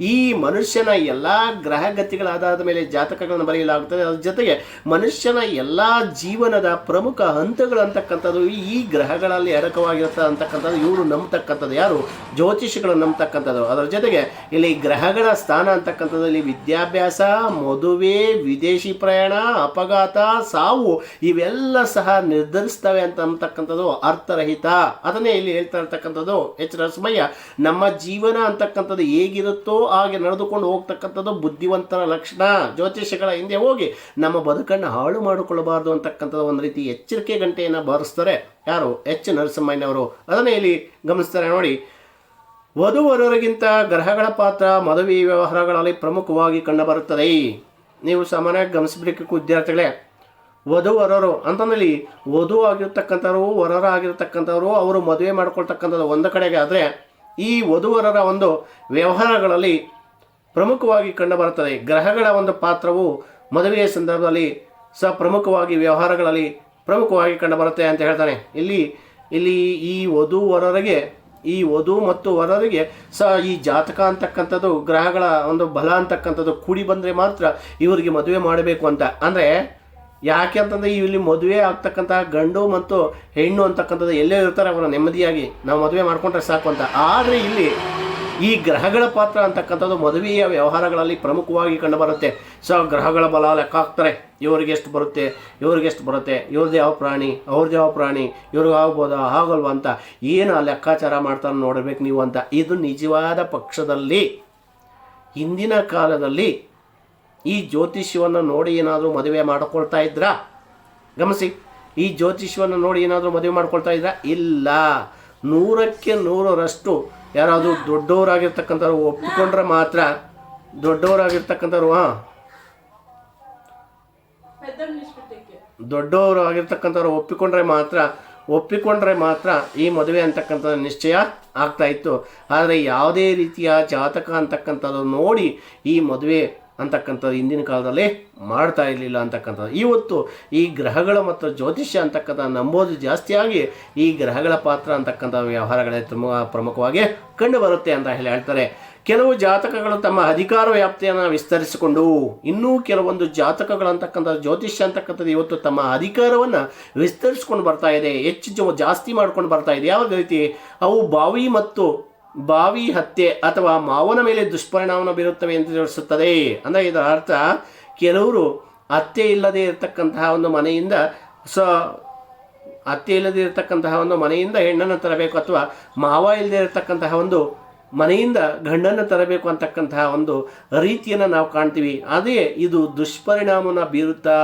ಈ ಮನುಷ್ಯನ ಎಲ್ಲ ಗ್ರಹಗತಿಗಳ ಆಧಾರದ ಮೇಲೆ ಜಾತಕಗಳನ್ನು ಬರೆಯಲಾಗುತ್ತದೆ. ಅದ್ರ ಜೊತೆಗೆ ಮನುಷ್ಯನ ಎಲ್ಲ ಜೀವನದ ಪ್ರಮುಖ ಹಂತಗಳು ಅಂತಕ್ಕಂಥದ್ದು ಈ ಗ್ರಹಗಳಲ್ಲಿ ಅಡಕವಾಗಿರುತ್ತೆ ಅಂತಕ್ಕಂಥದ್ದು ಇವರು ನಂಬತಕ್ಕಂಥದ್ದು. ಯಾರು? ಜ್ಯೋತಿಷಿಗಳು ನಂಬತಕ್ಕಂಥದ್ದು. ಅದರ ಜೊತೆಗೆ ಇಲ್ಲಿ ಗ್ರಹಗಳ ಸ್ಥಾನ ಅಂತಕ್ಕಂಥದ್ದು, ಇಲ್ಲಿ ವಿದ್ಯಾಭ್ಯಾಸ ಮದುವೆ ವಿದೇಶಿ ಪ್ರಯಾಣ, ಅಪಘಾತ, ಸಾವು ಇವೆಲ್ಲ ಸಹ ನಿರ್ಧರಿಸ್ತವೆ ಅಂತ ಅಂತಕ್ಕಂಥದ್ದು ಅರ್ಥರಹಿತ. ಅದನ್ನೇ ಇಲ್ಲಿ ಹೇಳ್ತಾ ಇರ್ತಕ್ಕಂಥದ್ದು ಎಚ್ ರಸಮಯ್ಯ ನಮ್ಮ ಜೀವನ ಅಂತಕ್ಕಂಥದ್ದು ಹೇಗಿರುತ್ತೋ ಹಾಗೆ ನಡೆದುಕೊಂಡು ಹೋಗ್ತಕ್ಕಂಥದ್ದು ಬುದ್ಧಿವಂತರ ಲಕ್ಷಣ. ಜ್ಯೋತಿಷ್ಯಗಳ ಹಿಂದೆ ಹೋಗಿ ನಮ್ಮ ಬದುಕನ್ನು ಹಾಳು ಮಾಡಿಕೊಳ್ಳಬಾರ್ದು ಅಂತಕ್ಕಂಥದ್ದು ಒಂದು ರೀತಿ ಎಚ್ಚರಿಕೆ ಗಂಟೆಯನ್ನು ಬಾರಿಸ್ತಾರೆ ಯಾರು ಎಚ್ ನರಸಿಂಹಯ್ಯನವರು. ಅದನ್ನೇ ಇಲ್ಲಿ ಗಮನಿಸ್ತಾರೆ ನೋಡಿ ವಧುವರರಿಗಿಂತ ಗ್ರಹಗಳ ಪಾತ್ರ, ಮದುವೆ ವ್ಯವಹಾರಗಳಲ್ಲಿ ಪ್ರಮುಖವಾಗಿ ಕಂಡುಬರುತ್ತದೆ. ನೀವು ಸಾಮಾನ್ಯವಾಗಿ ಗಮನಿಸಬೇಕು ವಿದ್ಯಾರ್ಥಿಗಳೇ. ವಧುವರರು ಅಂತಂದಲ್ಲಿ ವಧು ಆಗಿರ್ತಕ್ಕಂಥವ್ರು, ವರರ ಆಗಿರ್ತಕ್ಕಂಥವ್ರು, ಅವರು ಮದುವೆ ಮಾಡ್ಕೊಳ್ತಕ್ಕಂಥದ್ದು ಒಂದು ಕಡೆಗೆ ಆದರೆ ಈ ವಧುವರರ ಒಂದು ವ್ಯವಹಾರಗಳಲ್ಲಿ ಪ್ರಮುಖವಾಗಿ ಕಂಡುಬರುತ್ತದೆ. ಗ್ರಹಗಳ ಒಂದು ಪಾತ್ರವು ಮದುವೆಯ ಸಂದರ್ಭದಲ್ಲಿ ಸ ಪ್ರಮುಖವಾಗಿ ವ್ಯವಹಾರಗಳಲ್ಲಿ ಪ್ರಮುಖವಾಗಿ ಕಂಡುಬರುತ್ತೆ ಅಂತ ಹೇಳ್ತಾನೆ. ಇಲ್ಲಿ ಇಲ್ಲಿ ಈ ವಧು ವರರಿಗೆ ಈ ವಧು ಮತ್ತು ವರರಿಗೆ ಸಹ ಈ ಜಾತಕ ಅಂತಕ್ಕಂಥದ್ದು, ಗ್ರಹಗಳ ಒಂದು ಬಲ ಅಂತಕ್ಕಂಥದ್ದು ಕೂಡಿ ಬಂದರೆ ಮಾತ್ರ ಇವರಿಗೆ ಮದುವೆ ಮಾಡಬೇಕು ಅಂತ. ಅಂದರೆ ಯಾಕೆ ಅಂತಂದರೆ ಇಲ್ಲಿ ಮದುವೆ ಆಗ್ತಕ್ಕಂತಹ ಗಂಡು ಮತ್ತು ಹೆಣ್ಣು ಅಂತಕ್ಕಂಥದ್ದು ಎಲ್ಲೇ ಇರ್ತಾರೆ ಅವರ ನೆಮ್ಮದಿಯಾಗಿ. ನಾವು ಮದುವೆ ಮಾಡ್ಕೊಂಡ್ರೆ ಸಾಕು ಅಂತ. ಆದರೆ ಇಲ್ಲಿ ಈ ಗ್ರಹಗಳ ಪಾತ್ರ ಅಂತಕ್ಕಂಥದ್ದು ಮದುವೆಯ ವ್ಯವಹಾರಗಳಲ್ಲಿ ಪ್ರಮುಖವಾಗಿ ಕಂಡುಬರುತ್ತೆ. ಸೊ, ಗ್ರಹಗಳ ಬಲ ಲೆಕ್ಕ ಹಾಕ್ತಾರೆ ಇವ್ರಿಗೆ ಎಷ್ಟು ಬರುತ್ತೆ? ಇವ್ರಿಗೆ ಎಷ್ಟು ಬರುತ್ತೆ? ಇವ್ರದ್ದು ಯಾವ ಪ್ರಾಣಿ? ಅವ್ರದ್ದು ಯಾವ ಪ್ರಾಣಿ? ಇವ್ರಿಗೆ ಆಗ್ಬೋದಾ? ಆಗಲ್ವಾ ಅಂತ ಏನು ಆ ಲೆಕ್ಕಾಚಾರ ಮಾಡ್ತಾರೆ ನೋಡಬೇಕು ನೀವು ಅಂತ. ಇದು ನಿಜವಾದ ಪಕ್ಷದಲ್ಲಿ ಹಿಂದಿನ ಕಾಲದಲ್ಲಿ ಈ ಜ್ಯೋತಿಷ್ಯವನ್ನು ನೋಡಿ ಏನಾದರೂ ಮದುವೆ ಮಾಡಿಕೊಳ್ತಾ ಇದ್ರಾ? ಗಮನಿಸಿ. ಈ ಜ್ಯೋತಿಷ್ಯವನ್ನು ನೋಡಿ ಏನಾದರೂ ಮದುವೆ ಮಾಡ್ಕೊಳ್ತಾ ಇದ್ರಾ? ಇಲ್ಲ. ನೂರಕ್ಕೆ ನೂರರಷ್ಟು ಯಾರಾದರೂ ದೊಡ್ಡವರಾಗಿರ್ತಕ್ಕಂಥವ್ರು ಒಪ್ಪಿಕೊಂಡ್ರೆ ಮಾತ್ರ ದೊಡ್ಡವರಾಗಿರ್ತಕ್ಕಂಥವ್ರು, ಹಾಂ. ದೊಡ್ಡವರು ಆಗಿರ್ತಕ್ಕಂಥವ್ರು ಒಪ್ಪಿಕೊಂಡ್ರೆ ಮಾತ್ರ ಒಪ್ಪಿಕೊಂಡ್ರೆ ಮಾತ್ರ ಈ ಮದುವೆ ಅಂತಕ್ಕಂಥದ್ದು ನಿಶ್ಚಯ ಆಗ್ತಾ ಇತ್ತು. ಆದರೆ ಯಾವುದೇ ರೀತಿಯ ಜಾತಕ ಅಂತಕ್ಕಂಥದ್ದು ನೋಡಿ ಈ ಮದುವೆ ಅಂತಕ್ಕಂಥದ್ದು ಹಿಂದಿನ ಕಾಲದಲ್ಲಿ ಮಾಡ್ತಾ ಇರಲಿಲ್ಲ ಅಂತಕ್ಕಂಥದ್ದು. ಇವತ್ತು ಈ ಗ್ರಹಗಳ ಮತ್ತು ಜ್ಯೋತಿಷ್ಯ ಅಂತಕ್ಕಂಥ ನಂಬೋದು ಜಾಸ್ತಿಯಾಗಿ ಈ ಗ್ರಹಗಳ ಪಾತ್ರ ಅಂತಕ್ಕಂಥ ವ್ಯವಹಾರಗಳೇ ತುಂಬ ಪ್ರಮುಖವಾಗಿ ಕಂಡು ಬರುತ್ತೆ ಅಂತ ಹೇಳಿ ಹೇಳ್ತಾರೆ. ಕೆಲವು ಜಾತಕಗಳು ತಮ್ಮ ಅಧಿಕಾರ ವ್ಯಾಪ್ತಿಯನ್ನು ವಿಸ್ತರಿಸಿಕೊಂಡು, ಇನ್ನೂ ಕೆಲವೊಂದು ಜಾತಕಗಳು ಅಂತಕ್ಕಂಥ ಜ್ಯೋತಿಷ್ಯ ಅಂತಕ್ಕಂಥದ್ದು ಇವತ್ತು ತಮ್ಮ ಅಧಿಕಾರವನ್ನು ವಿಸ್ತರಿಸ್ಕೊಂಡು ಬರ್ತಾ ಇದೆ, ಹೆಚ್ಚು ಜಾಸ್ತಿ ಮಾಡ್ಕೊಂಡು ಬರ್ತಾ ಇದೆ. ಯಾವ ರೀತಿ? ಅವು ಬಾವಿ ಮತ್ತು ಬಾವಿ ಹತ್ಯೆ ಅಥವಾ ಮಾವನ ಮೇಲೆ ದುಷ್ಪರಿಣಾಮ ಬೀರುತ್ತವೆ ಎಂದು ತಿಳಿಸುತ್ತದೆ ಅಂದರೆ ಇದರ ಅರ್ಥ, ಕೆಲವರು ಅತ್ತೆ ಇಲ್ಲದೆ ಇರತಕ್ಕಂತಹ ಒಂದು ಮನೆಯಿಂದ, ಸ ಅತ್ತೆ ಇಲ್ಲದೆ ಇರತಕ್ಕಂತಹ ಒಂದು ಮನೆಯಿಂದ ಹೆಣ್ಣನ್ನು ತರಬೇಕು ಅಥವಾ ಮಾವ ಇಲ್ಲದೆ ಇರತಕ್ಕಂತಹ ಒಂದು ಮನೆಯಿಂದ ಗಂಡನ್ನು ತರಬೇಕು ಅಂತಕ್ಕಂತಹ ಒಂದು ರೀತಿಯನ್ನು ನಾವು ಕಾಣ್ತೀವಿ. ಅದೇ ಇದು ದುಷ್ಪರಿಣಾಮನ ಬೀರುತ್ತಾ,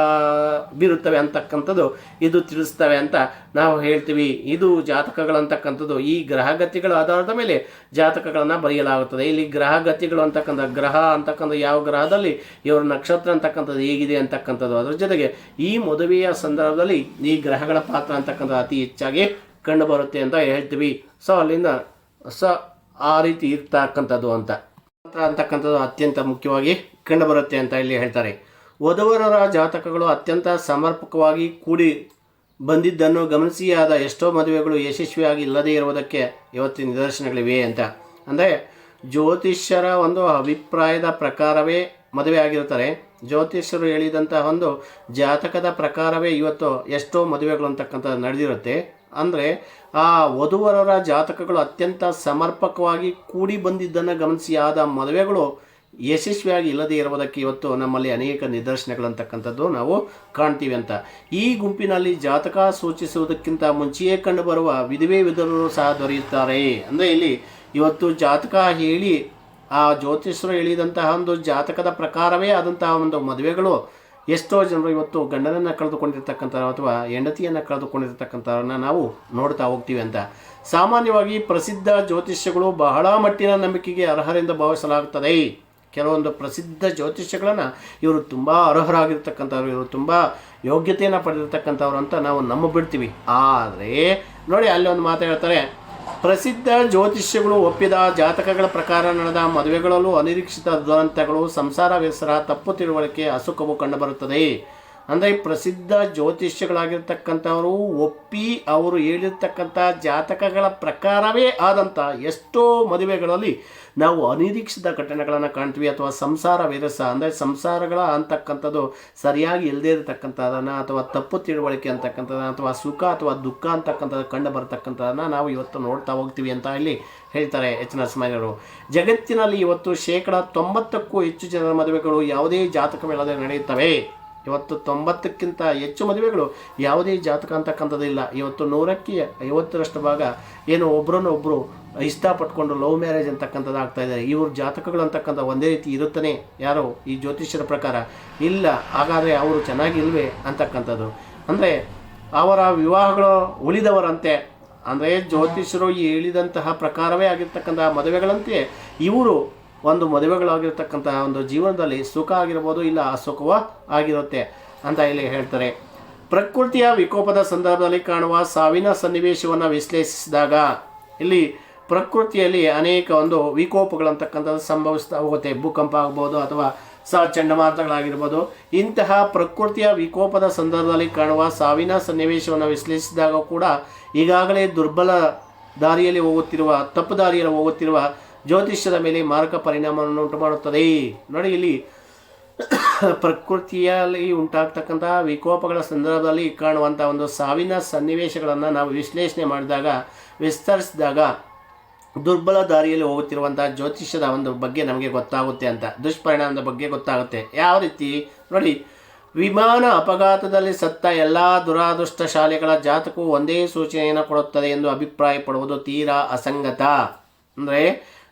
ಬೀರುತ್ತವೆ ಅಂತಕ್ಕಂಥದ್ದು ಇದು ತಿಳಿಸ್ತವೆ ಅಂತ ನಾವು ಹೇಳ್ತೀವಿ. ಇದು ಜಾತಕಗಳಂತಕ್ಕಂಥದ್ದು. ಈ ಗ್ರಹಗತಿಗಳ ಆಧಾರದ ಮೇಲೆ ಜಾತಕಗಳನ್ನು ಬರೆಯಲಾಗುತ್ತದೆ. ಇಲ್ಲಿ ಗ್ರಹಗತಿಗಳು ಅಂತಕ್ಕಂಥ ಗ್ರಹ ಅಂತಕ್ಕಂಥ ಯಾವ ಗ್ರಹದಲ್ಲಿ, ಇವರ ನಕ್ಷತ್ರ ಅಂತಕ್ಕಂಥದ್ದು ಹೇಗಿದೆ ಅಂತಕ್ಕಂಥದ್ದು. ಅದರ ಜೊತೆಗೆ ಈ ಮದುವೆಯ ಸಂದರ್ಭದಲ್ಲಿ ಈ ಗ್ರಹಗಳ ಪಾತ್ರ ಅಂತಕ್ಕಂಥ ಅತಿ ಹೆಚ್ಚಾಗಿ ಕಂಡುಬರುತ್ತೆ ಅಂತ ಹೇಳ್ತೀವಿ. ಸೊ, ಅಲ್ಲಿಂದ ಸ ಆ ರೀತಿ ಇರ್ತಕ್ಕಂಥದ್ದು ಅಂತ. ಅಂತಕ್ಕಂಥದ್ದು ಅತ್ಯಂತ ಮುಖ್ಯವಾಗಿ ಕಂಡುಬರುತ್ತೆ ಅಂತ ಇಲ್ಲಿ ಹೇಳ್ತಾರೆ. ವಧುವರರ ಜಾತಕಗಳು ಅತ್ಯಂತ ಸಮರ್ಪಕವಾಗಿ ಕೂಡಿ ಬಂದಿದ್ದನ್ನು ಗಮನಿಸಿ, ಆದ ಎಷ್ಟೋ ಮದುವೆಗಳು ಯಶಸ್ವಿಯಾಗಿ ಇಲ್ಲದೇ ಇರುವುದಕ್ಕೆ ಇವತ್ತಿನ ನಿದರ್ಶನಗಳಿವೆ ಅಂತ. ಅಂದರೆ ಜ್ಯೋತಿಷ್ಯರ ಒಂದು ಅಭಿಪ್ರಾಯದ ಪ್ರಕಾರವೇ ಮದುವೆ ಆಗಿರ್ತಾರೆ ಜ್ಯೋತಿಷ್ಯರು ಹೇಳಿದಂತಹ ಒಂದು ಜಾತಕದ ಪ್ರಕಾರವೇ ಇವತ್ತು ಎಷ್ಟೋ ಮದುವೆಗಳು ಅಂತಕ್ಕಂಥದ್ದು ನಡೆದಿರುತ್ತೆ. ಅಂದರೆ ಆ ವಧುವರರ ಜಾತಕಗಳು ಅತ್ಯಂತ ಸಮರ್ಪಕವಾಗಿ ಕೂಡಿ ಬಂದಿದ್ದನ್ನು ಗಮನಿಸಿ ಆದ ಮದುವೆಗಳು ಯಶಸ್ವಿಯಾಗಿ ಇಲ್ಲದೇ ಇರುವುದಕ್ಕೆ ಇವತ್ತು ನಮ್ಮಲ್ಲಿ ಅನೇಕ ನಿದರ್ಶನಗಳಂತಕ್ಕಂಥದ್ದು ನಾವು ಕಾಣ್ತೀವಿ ಅಂತ. ಈ ಗುಂಪಿನಲ್ಲಿ ಜಾತಕ ಸೂಚಿಸುವುದಕ್ಕಿಂತ ಮುಂಚೆಯೇ ಕಂಡುಬರುವ ವಿಧವೆ ವಿಧರು ಸಹ ದೊರೆಯುತ್ತಾರೆ. ಅಂದರೆ ಇಲ್ಲಿ ಇವತ್ತು ಜಾತಕ ಹೇಳಿ, ಆ ಜ್ಯೋತಿಷರು ಹೇಳಿದಂತಹ ಒಂದು ಜಾತಕದ ಪ್ರಕಾರವೇ ಆದಂತಹ ಒಂದು ಮದುವೆಗಳು ಎಷ್ಟೋ ಜನರು ಇವತ್ತು ಗಂಡನನ್ನು ಕಳೆದುಕೊಂಡಿರ್ತಕ್ಕಂಥ ಅಥವಾ ಹೆಂಡತಿಯನ್ನು ಕಳೆದುಕೊಂಡಿರ್ತಕ್ಕಂಥವ್ರನ್ನ ನಾವು ನೋಡ್ತಾ ಹೋಗ್ತೀವಿ ಅಂತ. ಸಾಮಾನ್ಯವಾಗಿ ಪ್ರಸಿದ್ಧ ಜ್ಯೋತಿಷ್ಯಗಳು ಬಹಳ ಮಟ್ಟಿನ ನಂಬಿಕೆಗೆ ಅರ್ಹರಿಂದ ಭಾವಿಸಲಾಗುತ್ತದೆ. ಕೆಲವೊಂದು ಪ್ರಸಿದ್ಧ ಜ್ಯೋತಿಷ್ಯಗಳನ್ನು ಇವರು ತುಂಬ ಅರ್ಹರಾಗಿರ್ತಕ್ಕಂಥವ್ರು, ಇವರು ತುಂಬ ಯೋಗ್ಯತೆಯನ್ನು ಪಡೆದಿರ್ತಕ್ಕಂಥವ್ರು ಅಂತ ನಾವು ನಂಬ ಬಿಡ್ತೀವಿ ಆದರೆ, ನೋಡಿ ಅಲ್ಲಿ ಒಂದು ಮಾತು ಹೇಳ್ತಾರೆ ಪ್ರಸಿದ್ಧ ಜ್ಯೋತಿಷ್ಯಗಳು ಒಪ್ಪಿದ ಜಾತಕಗಳ ಪ್ರಕಾರ ನಡೆದ ಮದುವೆಗಳಲ್ಲೂ ಅನಿರೀಕ್ಷಿತ ದುರಂತಗಳು, ಸಂಸಾರ ವ್ಯಸರ, ತಪ್ಪು ತಿಳುವಳಿಕೆ, ಅಸುಖವು ಕಂಡುಬರುತ್ತದೆ. ಅಂದರೆ ಪ್ರಸಿದ್ಧ ಜ್ಯೋತಿಷ್ಯಗಳಾಗಿರ್ತಕ್ಕಂಥವರು ಒಪ್ಪಿ ಅವರು ಹೇಳಿರ್ತಕ್ಕಂಥ ಜಾತಕಗಳ ಪ್ರಕಾರವೇ ಆದಂಥ ಎಷ್ಟೋ ಮದುವೆಗಳಲ್ಲಿ ನಾವು ಅನಿರೀಕ್ಷಿತ ಘಟನೆಗಳನ್ನು ಕಾಣ್ತೀವಿ ಅಥವಾ ಸಂಸಾರ ವಿರಸ, ಅಂದರೆ ಸಂಸಾರಗಳ ಅಂತಕ್ಕಂಥದ್ದು ಸರಿಯಾಗಿ ಇಲ್ಲದೇ ಇರತಕ್ಕಂಥದ್ದನ್ನು ಅಥವಾ ತಪ್ಪು ತಿಳುವಳಿಕೆ ಅಂತಕ್ಕಂಥದ್ದನ್ನು ಅಥವಾ ಸುಖ ಅಥವಾ ದುಃಖ ಅಂತಕ್ಕಂಥದ್ದು ಕಂಡು ಬರ್ತಕ್ಕಂಥದ್ದನ್ನು ನಾವು ಇವತ್ತು ನೋಡ್ತಾ ಹೋಗ್ತೀವಿ ಅಂತ ಇಲ್ಲಿ ಹೇಳ್ತಾರೆ ಎಚ್ ನರಸಿಂಹಯ್ಯವರು ಜಗತ್ತಿನಲ್ಲಿ ಇವತ್ತು ಶೇಕಡ ತೊಂಬತ್ತಕ್ಕೂ ಹೆಚ್ಚು ಜನರ ಮದುವೆಗಳು ಯಾವುದೇ ಜಾತಕವಿಲ್ಲದೆ ನಡೆಯುತ್ತವೆ. ಇವತ್ತು ತೊಂಬತ್ತಕ್ಕಿಂತ ಹೆಚ್ಚು ಮದುವೆಗಳು ಯಾವುದೇ ಜಾತಕ ಅಂತಕ್ಕಂಥದ್ದು ಇಲ್ಲ. ಇವತ್ತು ನೂರಕ್ಕೆ ಐವತ್ತರಷ್ಟು ಭಾಗ ಏನು ಒಬ್ಬರನ್ನೊಬ್ಬರು ಇಷ್ಟಪಟ್ಕೊಂಡು ಲವ್ ಮ್ಯಾರೇಜ್ ಅಂತಕ್ಕಂಥದ್ದು ಆಗ್ತಾ ಇದ್ದಾರೆ ಇವ್ರ ಜಾತಕಗಳು ಅಂತಕ್ಕಂಥ ಒಂದೇ ರೀತಿ ಇರುತ್ತಾನೆ ಯಾರೋ ಈ ಜ್ಯೋತಿಷ್ಯರ ಪ್ರಕಾರ. ಇಲ್ಲ, ಹಾಗಾದರೆ ಅವರು ಚೆನ್ನಾಗಿಲ್ವೇ ಅಂತಕ್ಕಂಥದ್ದು. ಅಂದರೆ ಅವರ ವಿವಾಹಗಳು ಉಳಿದವರಂತೆ. ಅಂದರೆ ಜ್ಯೋತಿಷರು ಹೇಳಿದಂತಹ ಪ್ರಕಾರವೇ ಆಗಿರ್ತಕ್ಕಂಥ ಮದುವೆಗಳಂತೆ ಇವರು ಒಂದು ಮದುವೆಗಳಾಗಿರ್ತಕ್ಕಂತಹ ಒಂದು ಜೀವನದಲ್ಲಿ ಸುಖ ಆಗಿರ್ಬೋದು ಇಲ್ಲ ಅಸುಖವ ಆಗಿರುತ್ತೆ ಅಂತ ಇಲ್ಲಿ ಹೇಳ್ತಾರೆ. ಪ್ರಕೃತಿಯ ವಿಕೋಪದ ಸಂದರ್ಭದಲ್ಲಿ ಕಾಣುವ ಸಾವಿನ ಸನ್ನಿವೇಶವನ್ನು ವಿಶ್ಲೇಷಿಸಿದಾಗ ಇಲ್ಲಿ ಪ್ರಕೃತಿಯಲ್ಲಿ ಅನೇಕ ಒಂದು ವಿಕೋಪಗಳಂತಕ್ಕಂಥದ್ದು ಸಂಭವಿಸ್ತಾ ಹೋಗುತ್ತೆ. ಭೂಕಂಪ ಆಗ್ಬೋದು ಅಥವಾ ಸ ಚಂಡಮಾರುತಗಳಾಗಿರ್ಬೋದು ಇಂತಹ ಪ್ರಕೃತಿಯ ವಿಕೋಪದ ಸಂದರ್ಭದಲ್ಲಿ ಕಾಣುವ ಸಾವಿನ ಸನ್ನಿವೇಶವನ್ನು ವಿಶ್ಲೇಷಿಸಿದಾಗ ಕೂಡ ಈಗಾಗಲೇ ದುರ್ಬಲ ದಾರಿಯಲ್ಲಿ ಹೋಗುತ್ತಿರುವ, ತಪ್ಪು ದಾರಿಯಲ್ಲಿ ಹೋಗುತ್ತಿರುವ ಜ್ಯೋತಿಷ್ಯದ ಮೇಲೆ ಮಾರಕ ಪರಿಣಾಮವನ್ನು ಉಂಟು ಮಾಡುತ್ತದೆ ನೋಡಿ, ಇಲ್ಲಿ ಪ್ರಕೃತಿಯಲ್ಲಿ ಉಂಟಾಗ್ತಕ್ಕಂತಹ ವಿಕೋಪಗಳ ಸಂದರ್ಭದಲ್ಲಿ ಕಾಣುವಂಥ ಒಂದು ಸಾವಿನ ಸನ್ನಿವೇಶಗಳನ್ನು ನಾವು ವಿಶ್ಲೇಷಣೆ ಮಾಡಿದಾಗ, ವಿಸ್ತರಿಸಿದಾಗ ದುರ್ಬಲ ದಾರಿಯಲ್ಲಿ ಹೋಗುತ್ತಿರುವಂಥ ಜ್ಯೋತಿಷ್ಯದ ಒಂದು ಬಗ್ಗೆ ನಮಗೆ ಗೊತ್ತಾಗುತ್ತೆ ಅಂತ, ದುಷ್ಪರಿಣಾಮದ ಬಗ್ಗೆ ಗೊತ್ತಾಗುತ್ತೆ. ಯಾವ ರೀತಿ? ನೋಡಿ, ವಿಮಾನ ಅಪಘಾತದಲ್ಲಿ ಸತ್ತ ಎಲ್ಲ ದುರಾದೃಷ್ಟ ಶಾಲೆಗಳ ಜಾತಕವು ಒಂದೇ ಸೂಚನೆಯನ್ನು ಕೊಡುತ್ತದೆ ಎಂದು ಅಭಿಪ್ರಾಯಪಡುವುದು ತೀರಾ ಅಸಂಗತ. ಅಂದರೆ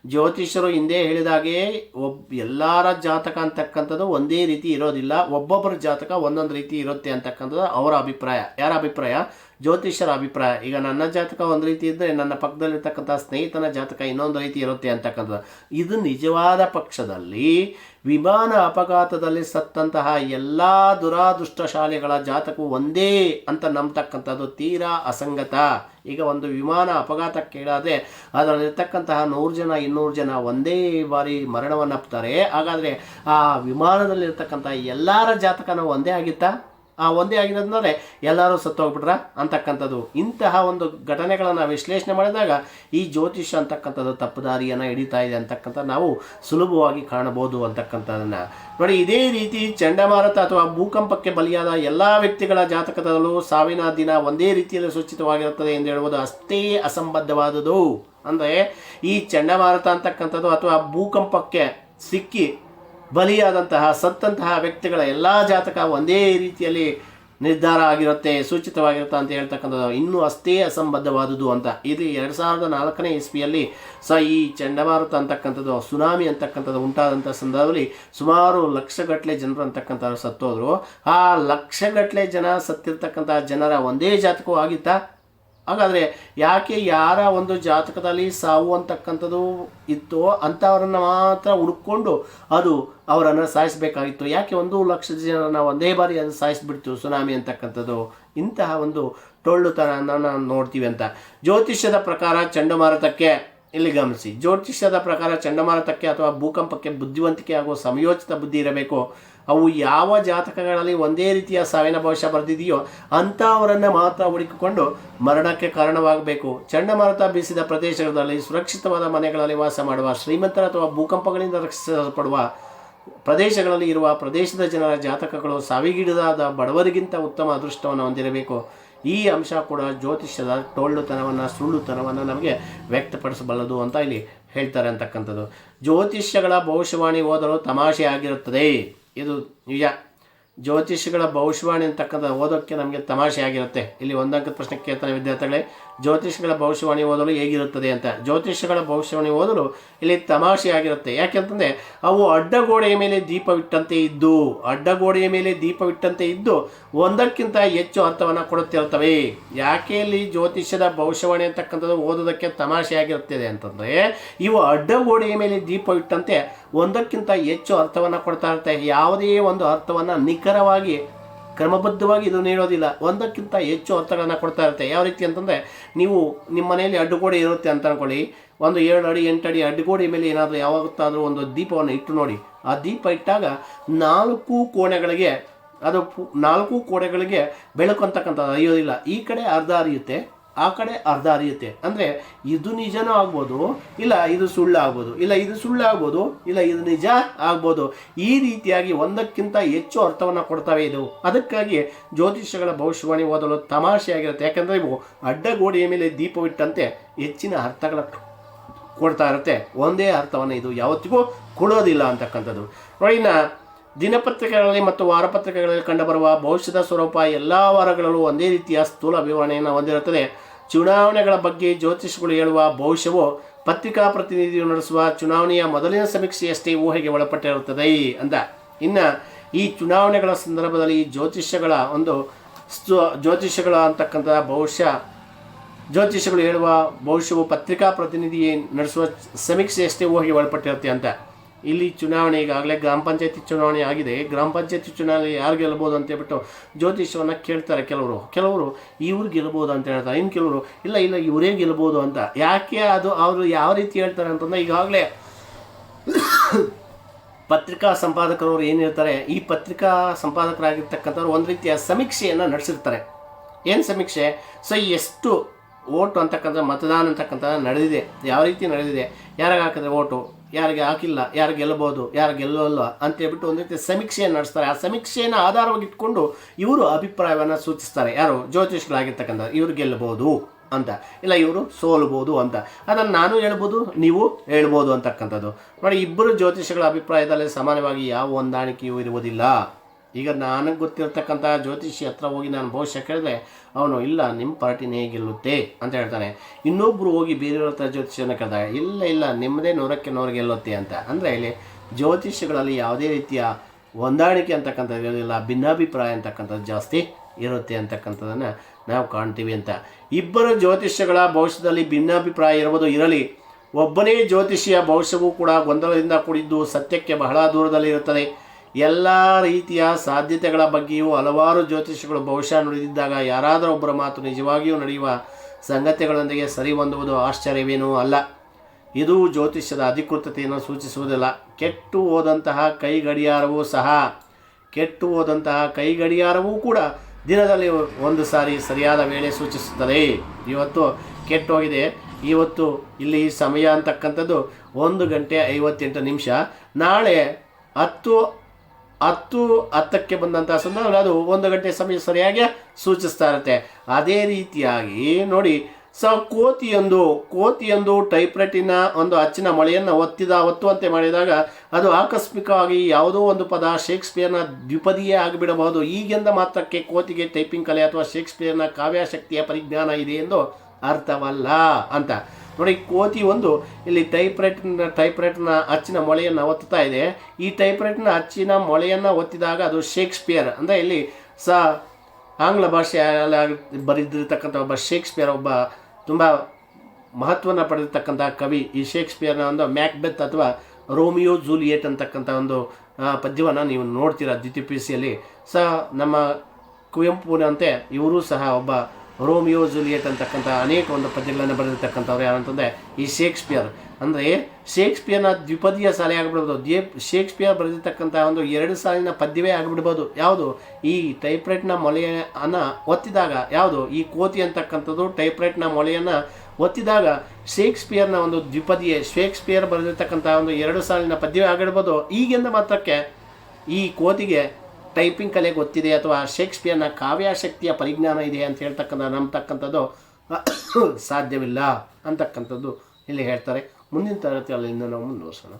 ಜ್ಯೋತಿಷರು ಹಿಂದೆ ಹೇಳಿದಾಗೆ ಒಬ್ ಎಲ್ಲರ ಜಾತಕ ಅಂತಕ್ಕಂಥದ್ದು ಒಂದೇ ರೀತಿ ಇರೋದಿಲ್ಲ. ಒಬ್ಬೊಬ್ಬರ ಜಾತಕ ಒಂದೊಂದು ರೀತಿ ಇರುತ್ತೆ ಅಂತಕ್ಕಂಥದ್ದು ಅವರ ಅಭಿಪ್ರಾಯ. ಯಾರ ಅಭಿಪ್ರಾಯ? ಜ್ಯೋತಿಷರ ಅಭಿಪ್ರಾಯ. ಈಗ ನನ್ನ ಜಾತಕ ಒಂದು ರೀತಿ ಇದ್ದರೆ ನನ್ನ ಪಕ್ಕದಲ್ಲಿರ್ತಕ್ಕಂಥ ಸ್ನೇಹಿತನ ಜಾತಕ ಇನ್ನೊಂದು ರೀತಿ ಇರುತ್ತೆ ಅಂತಕ್ಕಂಥದ್ದು. ಇದು ನಿಜವಾದ ಪಕ್ಷದಲ್ಲಿ ವಿಮಾನ ಅಪಘಾತದಲ್ಲಿ ಸತ್ತಂತಹ ಎಲ್ಲ ದುರಾದೃಷ್ಟಶಾಲಿಗಳ ಜಾತಕವು ಒಂದೇ ಅಂತ ನಂಬತಕ್ಕಂಥದ್ದು ತೀರಾ ಅಸಂಗತ. ಈಗ ಒಂದು ವಿಮಾನ ಅಪಘಾತಕ್ಕೀಡಾದರೆ ಅದರಲ್ಲಿರ್ತಕ್ಕಂತಹ ನೂರು ಜನ, ಇನ್ನೂರು ಜನ ಒಂದೇ ಬಾರಿ ಮರಣವನ್ನು ಅಪ್ತಾರೆ ಹಾಗಾದರೆ ಆ ವಿಮಾನದಲ್ಲಿರ್ತಕ್ಕಂಥ ಎಲ್ಲರ ಜಾತಕನೂ ಒಂದೇ ಆಗಿತ್ತಾ? ಆ ಒಂದೇ ಆಗಿರೋದಂದರೆ ಎಲ್ಲರೂ ಸತ್ತೋಗ್ಬಿಟ್ರ ಅಂತಕ್ಕಂಥದ್ದು. ಇಂತಹ ಒಂದು ಘಟನೆಗಳನ್ನು ವಿಶ್ಲೇಷಣೆ ಮಾಡಿದಾಗ ಈ ಜ್ಯೋತಿಷ ಅಂತಕ್ಕಂಥದ್ದು ತಪ್ಪು ದಾರಿಯನ್ನು ಹಿಡಿತಾ ಇದೆ ಅಂತಕ್ಕಂಥ ನಾವು ಸುಲಭವಾಗಿ ಕಾಣಬಹುದು ಅಂತಕ್ಕಂಥದ್ದನ್ನು ನೋಡಿ, ಇದೇ ರೀತಿ ಚಂಡಮಾರುತ ಅಥವಾ ಭೂಕಂಪಕ್ಕೆ ಬಲಿಯಾದ ಎಲ್ಲ ವ್ಯಕ್ತಿಗಳ ಜಾತಕದಲ್ಲೂ ಸಾವಿನ ದಿನ ಒಂದೇ ರೀತಿಯಲ್ಲಿ ಸೂಚಿತವಾಗಿರುತ್ತದೆ ಎಂದು ಹೇಳುವುದು ಅಷ್ಟೇ ಅಸಂಬದ್ಧವಾದುದು. ಅಂದರೆ ಈ ಚಂಡಮಾರುತ ಅಂತಕ್ಕಂಥದ್ದು ಅಥವಾ ಭೂಕಂಪಕ್ಕೆ ಸಿಕ್ಕಿ ಬಲಿಯಾದಂತಹ ಸತ್ತಂತಹ ವ್ಯಕ್ತಿಗಳ ಎಲ್ಲ ಜಾತಕ ಒಂದೇ ರೀತಿಯಲ್ಲಿ ನಿರ್ಧಾರ ಆಗಿರುತ್ತೆ, ಸೂಚಿತವಾಗಿರುತ್ತೆ ಅಂತ ಹೇಳ್ತಕ್ಕಂಥದ್ದು. ಇನ್ನೂ ಅಷ್ಟೇ ಅಸಂಬದ್ಧವಾದುದು ಅಂತ. ಇದು ಎರಡು ಸಾವಿರದ ನಾಲ್ಕನೇ ಇಸ್ವಿಯಲ್ಲಿ ಸ ಈ ಚಂಡಮಾರುತ ಅಂತಕ್ಕಂಥದ್ದು, ಸುನಾಮಿ ಅಂತಕ್ಕಂಥದ್ದು ಉಂಟಾದಂಥ ಸಂದರ್ಭದಲ್ಲಿ ಸುಮಾರು ಲಕ್ಷಗಟ್ಟಲೆ ಜನರು ಅಂತಕ್ಕಂಥವ್ರು ಸತ್ತೋದ್ರು. ಆ ಲಕ್ಷಗಟ್ಟಲೆ ಜನ ಸತ್ತಿರ್ತಕ್ಕಂಥ ಜನರ ಒಂದೇ ಜಾತಕವೂ ಆಗಿತ್ತಾ? ಹಾಗಾದರೆ ಯಾಕೆ ಯಾರ ಒಂದು ಜಾತಕದಲ್ಲಿ ಸಾವು ಅಂತಕ್ಕಂಥದ್ದು ಇತ್ತೋ ಅಂಥವರನ್ನು ಮಾತ್ರ ಹುಡುಕೊಂಡು ಅದು ಅವರನ್ನು ಸಾಯಿಸಬೇಕಾಗಿತ್ತು? ಯಾಕೆ ಒಂದು ಲಕ್ಷ ಜನರನ್ನ ಒಂದೇ ಬಾರಿ ಅದು ಸಾಯಿಸಿಬಿಡ್ತು ಸುನಾಮಿ ಅಂತಕ್ಕಂಥದ್ದು? ಇಂತಹ ಒಂದು ಟೊಳ್ಳುತನ ನಾವು ನೋಡ್ತೀವಿ ಅಂತ. ಜ್ಯೋತಿಷ್ಯದ ಪ್ರಕಾರ ಚಂಡಮಾರುತಕ್ಕೆ ಇಲ್ಲಿ ಗಮನಿಸಿ. ಜ್ಯೋತಿಷ್ಯದ ಪ್ರಕಾರ ಚಂಡಮಾರುತಕ್ಕೆ ಅಥವಾ ಭೂಕಂಪಕ್ಕೆ ಬುದ್ಧಿವಂತಿಕೆ ಹಾಗೂ ಸಮಯೋಚಿತ ಬುದ್ಧಿ ಇರಬೇಕು. ಅವು ಯಾವ ಜಾತಕಗಳಲ್ಲಿ ಒಂದೇ ರೀತಿಯ ಸಾವಿನ ಭವಿಷ್ಯ ಬರೆದಿದೆಯೋ ಅಂಥವರನ್ನು ಮಾತ್ರ ಹುಡುಕಿಕೊಂಡು ಮರಣಕ್ಕೆ ಕಾರಣವಾಗಬೇಕು. ಚಂಡಮಾರುತ ಬೀಸಿದ ಪ್ರದೇಶಗಳಲ್ಲಿ ಸುರಕ್ಷಿತವಾದ ಮನೆಗಳಲ್ಲಿ ವಾಸ ಮಾಡುವ, ಶ್ರೀಮಂತರ ಅಥವಾ ಭೂಕಂಪಗಳಿಂದ ರಕ್ಷಿಸಲ್ಪಡುವ ಪ್ರದೇಶಗಳಲ್ಲಿ ಇರುವ ಪ್ರದೇಶದ ಜನರ ಜಾತಕಗಳು ಸಾವಿಗಿಡದಾದ ಬಡವರಿಗಿಂತ ಉತ್ತಮ ಅದೃಷ್ಟವನ್ನು ಹೊಂದಿರಬೇಕು. ಈ ಅಂಶ ಕೂಡ ಜ್ಯೋತಿಷ್ಯದ ಟೊಳ್ಳುತನವನ್ನು, ಸುಳ್ಳುತನವನ್ನು ನಮಗೆ ವ್ಯಕ್ತಪಡಿಸಬಲ್ಲದು ಅಂತ ಇಲ್ಲಿ ಹೇಳ್ತಾರೆ ಅಂತಕ್ಕಂಥದ್ದು. ಜ್ಯೋತಿಷ್ಯಗಳ ಭವಿಷ್ಯವಾಣಿ ಓದಲು ತಮಾಷೆ ಆಗಿರುತ್ತದೆ. ಇದು ನಿಜ. ಜ್ಯೋತಿಷಿಗಳ ಭವಿಷ್ಯವಾಣಿ ಅಂತಕ್ಕಂಥ ಓದೋಕ್ಕೆ ನಮಗೆ ತಮಾಷೆ ಆಗಿರುತ್ತೆ. ಇಲ್ಲಿ ಒಂದಂಕದ ಪ್ರಶ್ನೆ ಕೇಳ್ತಾನೆ ವಿದ್ಯಾರ್ಥಿಗಳೇ, ಜ್ಯೋತಿಷಿಗಳ ಭವಿಷ್ಯವಾಣಿ ಓದಲು ಹೇಗಿರುತ್ತದೆ ಅಂತ. ಜ್ಯೋತಿಷಿಗಳ ಭವಿಷ್ಯವಾಣಿ ಓದಲು ಇಲ್ಲಿ ತಮಾಷೆ ಆಗಿರುತ್ತೆ. ಯಾಕೆಂತಂದರೆ, ಅವು ಅಡ್ಡಗೋಡೆಯ ಮೇಲೆ ದೀಪವಿಟ್ಟಂತೆ ಇದ್ದು, ಅಡ್ಡಗೋಡೆಯ ಮೇಲೆ ದೀಪವಿಟ್ಟಂತೆ ಇದ್ದು, ಒಂದಕ್ಕಿಂತ ಹೆಚ್ಚು ಅರ್ಥವನ್ನು ಕೊಡುತ್ತಿರುತ್ತವೆ. ಯಾಕೆ ಇಲ್ಲಿ ಜ್ಯೋತಿಷ್ಯದ ಭವಿಷ್ಯವಾಣಿ ಅಂತಕ್ಕಂಥದ್ದು ಓದೋದಕ್ಕೆ ತಮಾಷೆ ಆಗಿರುತ್ತದೆ ಅಂತಂದರೆ, ಇವು ಅಡ್ಡಗೋಡೆಯ ಮೇಲೆ ದೀಪವಿಟ್ಟಂತೆ ಒಂದಕ್ಕಿಂತ ಹೆಚ್ಚು ಅರ್ಥವನ್ನು ಕೊಡ್ತಾ ಇರುತ್ತೆ. ಯಾವುದೇ ಒಂದು ಅರ್ಥವನ್ನು ನಿಖರವಾಗಿ, ಕ್ರಮಬದ್ಧವಾಗಿ ಇದು ನೀಡೋದಿಲ್ಲ. ಒಂದಕ್ಕಿಂತ ಹೆಚ್ಚು ಅರ್ಥಗಳನ್ನು ಕೊಡ್ತಾ ಇರುತ್ತೆ. ಯಾವ ರೀತಿ ಅಂತಂದರೆ, ನೀವು ನಿಮ್ಮ ಮನೆಯಲ್ಲಿ ಅಡ್ಡುಗೋಡೆ ಇರುತ್ತೆ ಅಂತ ಅನ್ಕೊಳ್ಳಿ. ಒಂದು ಏಳು ಅಡಿ, ಎಂಟು ಅಡಿ ಅಡ್ಡುಗೋಡೆ ಮೇಲೆ ಏನಾದರೂ ಯಾವತ್ತಾದರೂ ಒಂದು ದೀಪವನ್ನು ಇಟ್ಟು ನೋಡಿ. ಆ ದೀಪ ಇಟ್ಟಾಗ ನಾಲ್ಕು ಕೋಣೆಗಳಿಗೆ, ಅದು ನಾಲ್ಕು ಕೋಣೆಗಳಿಗೆ ಬೆಳಕು ಅಂತಕ್ಕಂಥದ್ದು ಅರಿಯೋದಿಲ್ಲ. ಈ ಕಡೆ ಅರ್ಧ ಹರಿಯುತ್ತೆ ಆ ಕಡೆ ಅರ್ಧ ಅರಿಯುತ್ತೆ ಅಂದರೆ ಇದು ನಿಜನೂ ಆಗ್ಬೋದು, ಇಲ್ಲ ಇದು ಸುಳ್ಳು ಆಗ್ಬೋದು, ಇಲ್ಲ ಇದು ಸುಳ್ಳು ಆಗ್ಬೋದು, ಇಲ್ಲ ಇದು ನಿಜ ಆಗ್ಬೋದು. ಈ ರೀತಿಯಾಗಿ ಒಂದಕ್ಕಿಂತ ಹೆಚ್ಚು ಅರ್ಥವನ್ನು ಕೊಡ್ತವೆ ಇದು. ಅದಕ್ಕಾಗಿ ಜ್ಯೋತಿಷ್ಯಗಳ ಭವಿಷ್ಯವಾಣಿ ಓದಲು ತಮಾಷೆಯಾಗಿರುತ್ತೆ. ಯಾಕಂದರೆ ಇವು ಅಡ್ಡಗೋಡೆಯ ಮೇಲೆ ದೀಪವಿಟ್ಟಂತೆ ಹೆಚ್ಚಿನ ಅರ್ಥಗಳ ಕೊಡ್ತಾ ಇರುತ್ತೆ. ಒಂದೇ ಅರ್ಥವನ್ನು ಇದು ಯಾವತ್ತಿಗೂ ಕೊಡೋದಿಲ್ಲ ಅಂತಕ್ಕಂಥದ್ದು. ನೋಡಿ ದಿನಪತ್ರಿಕೆಗಳಲ್ಲಿ ಮತ್ತು ವಾರಪತ್ರಿಕೆಗಳಲ್ಲಿ ಕಂಡುಬರುವ ಭವಿಷ್ಯದ ಸ್ವರೂಪ ಎಲ್ಲ ವಾರಗಳಲ್ಲೂ ಒಂದೇ ರೀತಿಯ ಸ್ಥೂಲ ವಿವರಣೆಯನ್ನು ಹೊಂದಿರುತ್ತದೆ. ಚುನಾವಣೆಗಳ ಬಗ್ಗೆ ಜ್ಯೋತಿಷಿಗಳು ಹೇಳುವ ಭವಿಷ್ಯವು ಪತ್ರಿಕಾ ಪ್ರತಿನಿಧಿಯು ನಡೆಸುವ ಚುನಾವಣೆಯ ಮೊದಲಿನ ಸಮೀಕ್ಷೆಯಷ್ಟೇ ಊಹೆಗೆ ಒಳಪಟ್ಟಿರುತ್ತದೆ ಅಂತ ಇನ್ನು ಈ ಚುನಾವಣೆಗಳ ಸಂದರ್ಭದಲ್ಲಿ ಜ್ಯೋತಿಷ್ಯಗಳ ಒಂದು ಸ್ತು ಜ್ಯೋತಿಷ್ಯಗಳ ಅಂತಕ್ಕಂಥ ಭವಿಷ್ಯ, ಜ್ಯೋತಿಷ್ಯಗಳು ಹೇಳುವ ಭವಿಷ್ಯವು ಪತ್ರಿಕಾ ಪ್ರತಿನಿಧಿ ನಡೆಸುವ ಸಮೀಕ್ಷೆಯಷ್ಟೇ ಊಹೆಗೆ ಒಳಪಟ್ಟಿರುತ್ತೆ ಅಂತ. ಇಲ್ಲಿ ಚುನಾವಣೆ ಈಗಾಗಲೇ ಗ್ರಾಮ ಪಂಚಾಯತಿ ಚುನಾವಣೆ ಆಗಿದೆ. ಗ್ರಾಮ ಪಂಚಾಯತಿ ಚುನಾವಣೆ ಯಾರು ಗೆಲ್ಲಬಹುದು ಅಂತ ಹೇಳ್ಬಿಟ್ಟು ಜ್ಯೋತಿಷವನ್ನು ಕೇಳ್ತಾರೆ ಕೆಲವರು. ಕೆಲವರು ಇವ್ರು ಗೆಲ್ಲಬಹುದು ಅಂತ ಹೇಳ್ತಾರೆ. ಇನ್ನು ಕೆಲವರು, ಇಲ್ಲ ಇಲ್ಲ ಇವರೇ ಗೆಲ್ಬೋದು ಅಂತ. ಯಾಕೆ ಅದು ಅವರು ಯಾವ ರೀತಿ ಹೇಳ್ತಾರೆ ಅಂತಂದ್ರೆ ಈಗಾಗಲೇ ಪತ್ರಿಕಾ ಸಂಪಾದಕರವರು ಏನಿರ್ತಾರೆ ಈ ಪತ್ರಿಕಾ ಸಂಪಾದಕರಾಗಿರ್ತಕ್ಕಂಥವ್ರು ಒಂದು ರೀತಿಯ ಸಮೀಕ್ಷೆಯನ್ನು ನಡೆಸಿರ್ತಾರೆ. ಏನು ಸಮೀಕ್ಷೆ? ಸೊ, ಎಷ್ಟು ಓಟು ಅಂತಕ್ಕಂಥ ಮತದಾನ ಅಂತಕ್ಕಂಥ ನಡೆದಿದೆ. ಯಾವ ರೀತಿ ನಡೆದಿದೆ? ಯಾರಿಗೆ ಹಾಕಿದ್ರೆ ಓಟು? ಯಾರಿಗೆ ಹಾಕಿಲ್ಲ, ಯಾರು ಗೆಲ್ಲಬಹುದು, ಯಾರು ಗೆಲ್ಲೋಲ್ಲ ಅಂತ ಹೇಳ್ಬಿಟ್ಟು ಒಂದು ರೀತಿ ಸಮೀಕ್ಷೆಯನ್ನು ನಡೆಸ್ತಾರೆ. ಆ ಸಮೀಕ್ಷೆಯನ್ನು ಆಧಾರವಾಗಿ ಇಟ್ಕೊಂಡು ಇವರು ಅಭಿಪ್ರಾಯವನ್ನು ಸೂಚಿಸ್ತಾರೆ. ಯಾರು? ಜ್ಯೋತಿಷ್ಗಳಾಗಿರ್ತಕ್ಕಂಥ ಇವರು ಗೆಲ್ಲಬಹುದು ಅಂತ. ಇಲ್ಲ, ಇವರು ಸೋಲ್ಬೋದು ಅಂತ. ಅದನ್ನು ನಾನು ಹೇಳ್ಬೋದು, ನೀವು ಹೇಳ್ಬೋದು ಅಂತಕ್ಕಂಥದ್ದು. ನೋಡಿ, ಇಬ್ಬರು ಜ್ಯೋತಿಷಗಳ ಅಭಿಪ್ರಾಯದಲ್ಲಿ ಸಾಮಾನ್ಯವಾಗಿ ಯಾವ ಹೊಂದಾಣಿಕೆಯೂ ಇರುವುದಿಲ್ಲ. ಈಗ ನನಗೆ ಗೊತ್ತಿರತಕ್ಕಂಥ ಜ್ಯೋತಿಷಿ ಹತ್ರ ಹೋಗಿ ನಾನು ಭವಿಷ್ಯ ಕೇಳಿದ್ರೆ, ಅವನು ಇಲ್ಲ ನಿಮ್ಮ ಪಾರ್ಟಿನೇ ಗೆಲ್ಲುತ್ತೆ ಅಂತ ಹೇಳ್ತಾನೆ. ಇನ್ನೊಬ್ಬರು ಹೋಗಿ ಬೇರೆಯವ್ರ ಹತ್ರ ಜ್ಯೋತಿಷನ ಕೇಳಿದಾಗ, ಇಲ್ಲ ಇಲ್ಲ ನಿಮ್ಮದೇ ನೂರಕ್ಕೆ ನೂರು ಗೆಲ್ಲುತ್ತೆ ಅಂತ. ಅಂದರೆ ಇಲ್ಲಿ ಜ್ಯೋತಿಷ್ಯಗಳಲ್ಲಿ ಯಾವುದೇ ರೀತಿಯ ಹೊಂದಾಣಿಕೆ ಅಂತಕ್ಕಂಥದ್ದು ಇರೋದಿಲ್ಲ, ಭಿನ್ನಾಭಿಪ್ರಾಯ ಅಂತಕ್ಕಂಥದ್ದು ಜಾಸ್ತಿ ಇರುತ್ತೆ ಅಂತಕ್ಕಂಥದ್ದನ್ನು ನಾವು ಕಾಣ್ತೀವಿ ಅಂತ. ಇಬ್ಬರು ಜ್ಯೋತಿಷ್ಯಗಳ ಭವಿಷ್ಯದಲ್ಲಿ ಭಿನ್ನಾಭಿಪ್ರಾಯ ಇರುವುದು ಇರಲಿ. ಒಬ್ಬನೇ ಜ್ಯೋತಿಷಿಯ ಭವಿಷ್ಯವೂ ಕೂಡ ಗೊಂದಲದಿಂದ ಕೂಡಿದ್ದು ಸತ್ಯಕ್ಕೆ ಬಹಳ ದೂರದಲ್ಲಿ ಇರುತ್ತದೆ ಎಲ್ಲ ರೀತಿಯ ಸಾಧ್ಯತೆಗಳ ಬಗ್ಗೆಯೂ ಹಲವಾರು ಜ್ಯೋತಿಷಿಗಳು ಬಹುಶಃ ನುಡಿದಿದ್ದಾಗ ಯಾರಾದರೂ ಒಬ್ಬರ ಮಾತು ನಿಜವಾಗಿಯೂ ನಡೆಯುವ ಸಂಗತಿಗಳೊಂದಿಗೆ ಸರಿ ಹೊಂದುವುದು ಆಶ್ಚರ್ಯವೇನೂ ಅಲ್ಲ. ಇದು ಜ್ಯೋತಿಷ್ಯದ ಅಧಿಕೃತತೆಯನ್ನು ಸೂಚಿಸುವುದಿಲ್ಲ. ಕೆಟ್ಟು ಹೋದಂತಹ ಕೈ ಗಡಿಯಾರವೂ ಸಹ, ಕೆಟ್ಟು ಹೋದಂತಹ ಕೈ ಗಡಿಯಾರವೂ ಕೂಡ ದಿನದಲ್ಲಿ ಒಂದು ಸಾರಿ ಸರಿಯಾದ ವೇಳೆ ಸೂಚಿಸುತ್ತದೆ. ಇವತ್ತು ಕೆಟ್ಟು ಹೋಗಿದೆ ಇವತ್ತು ಇಲ್ಲಿ ಸಮಯ ಅಂತಕ್ಕಂಥದ್ದು ಒಂದು ಗಂಟೆ ಐವತ್ತೆಂಟು ನಿಮಿಷ. ನಾಳೆ ಹತ್ತು ಹತ್ತು, ಹತ್ತಕ್ಕೆ ಬಂದಂಥ ಸಂದರ್ಭದಲ್ಲಿ ಅದು ಒಂದು ಗಂಟೆ ಸಮಯ ಸರಿಯಾಗಿ ಸೂಚಿಸ್ತಾ ಇರುತ್ತೆ ಅದೇ ರೀತಿಯಾಗಿ ನೋಡಿ, ಸ ಕೋತಿಯೊಂದು ಕೋತಿಯೊಂದು ಟೈಪ್ರೈಟಿನ ಒಂದು ಅಚ್ಚಿನ ಮಳೆಯನ್ನು ಒತ್ತಿದ ಒತ್ತುವಂತೆ ಮಾಡಿದಾಗ ಅದು ಆಕಸ್ಮಿಕವಾಗಿ ಯಾವುದೋ ಒಂದು ಪದ ಶೇಕ್ಸ್ಪಿಯರ್ನ ದ್ವಿಪದಿಯೇ ಆಗಿಬಿಡಬಹುದು. ಈಗೆಂದ ಮಾತ್ರಕ್ಕೆ ಕೋತಿಗೆ ಟೈಪಿಂಗ್ ಕಲೆ ಅಥವಾ ಶೇಕ್ಸ್ಪಿಯರ್ನ ಕಾವ್ಯಾಶಕ್ತಿಯ ಪರಿಜ್ಞಾನ ಇದೆ ಎಂದು ಅರ್ಥವಲ್ಲ ಅಂತ. ನೋಡಿ, ಕೋತಿ ಒಂದು ಇಲ್ಲಿ ಟೈಪ್ರೈಟ್ನ ಟೈಪ್ರೈಟ್ನ ಅಚ್ಚಿನ ಮೊಳೆಯನ್ನು ಒತ್ತುತ್ತಾ ಇದೆ. ಈ ಟೈಪ್ರೈಟ್ನ ಅಚ್ಚಿನ ಮೊಳೆಯನ್ನು ಒತ್ತಿದಾಗ ಅದು ಶೇಕ್ಸ್ಪಿಯರ್ ಅಂದರೆ ಇಲ್ಲಿ ಸ ಆಂಗ್ಲ ಭಾಷೆಯಲ್ಲಿ ಬರೆದಿರ್ತಕ್ಕಂಥ ಒಬ್ಬ ಶೇಕ್ಸ್ಪಿಯರ್ ಒಬ್ಬ ತುಂಬ ಮಹತ್ವನ ಪಡೆದಿರ್ತಕ್ಕಂಥ ಕವಿ ಈ ಶೇಕ್ಸ್ಪಿಯರ್ನ ಒಂದು ಮ್ಯಾಕ್ಬೆತ್ ಅಥವಾ ರೋಮಿಯೋ ಜೂಲಿಯೇಟ್ ಅಂತಕ್ಕಂಥ ಒಂದು ಪದ್ಯವನ್ನು ನೀವು ನೋಡ್ತೀರಾ ದ್ವಿತೀಯ ಪಿ ಸಿಯಲ್ಲಿ ಸಹ ನಮ್ಮ ಕುವೆಂಪುನಂತೆ ಇವರು ಸಹ ಒಬ್ಬ ರೋಮಿಯೋ ಜೂಲಿಯೇಟ್ ಅಂತಕ್ಕಂಥ ಅನೇಕ ಒಂದು ಪದ್ಯಗಳನ್ನು ಬರೆದಿರ್ತಕ್ಕಂಥವ್ರು ಯಾರಂತಂದರೆ ಈ ಶೇಕ್ಸ್ಪಿಯರ್. ಅಂದರೆ ಶೇಕ್ಸ್ಪಿಯರ್ನ ದ್ವಿಪದಿಯ ಸಾಲೆ ಆಗಿಬಿಡ್ಬೋದು. ದ್ವೇ ಶೇಕ್ಸ್ಪಿಯರ್ ಬರೆದಿರ್ತಕ್ಕಂಥ ಒಂದು ಎರಡು ಸಾಲಿನ ಪದ್ಯವೇ ಆಗಿಬಿಡ್ಬೋದು. ಯಾವುದು? ಈ ಟೈಪ್ರೈಟ್ನ ಮೊಲೆಯನ್ನು ಒತ್ತಿದಾಗ ಯಾವುದು? ಈ ಕೋತಿ ಅಂತಕ್ಕಂಥದ್ದು ಟೈಪ್ರೈಟ್ನ ಮೊಳೆಯನ್ನು ಒತ್ತಿದಾಗ ಶೇಕ್ಸ್ಪಿಯರ್ನ ಒಂದು ದ್ವಿಪದಿಯೇ, ಶೇಕ್ಸ್ಪಿಯರ್ ಬರೆದಿರ್ತಕ್ಕಂಥ ಒಂದು ಎರಡು ಸಾಲಿನ ಪದ್ಯವೇ ಆಗಿಡ್ಬೋದು ಈಗಿಂದ ಮಾತ್ರಕ್ಕೆ ಈ ಕೋತಿಗೆ ಟೈಪಿಂಗ್ ಕಲೆ ಗೊತ್ತಿದೆ ಅಥವಾ ಶೇಕ್ಸ್ಪಿಯರ್ನ ಕಾವ್ಯಾಶಕ್ತಿಯ ಪರಿಜ್ಞಾನ ಇದೆ ಅಂತ ಹೇಳ್ತಕ್ಕಂಥ, ನಂಬತಕ್ಕಂಥದ್ದು, [coughs] ಸಾಧ್ಯವಿಲ್ಲ ಅಂತಕ್ಕಂಥದ್ದು ಇಲ್ಲಿ ಹೇಳ್ತಾರೆ. ಮುಂದಿನ ತರಗತಿಯಲ್ಲಿ ನಾವು ಮುಂದುವರ್ಸೋಣ.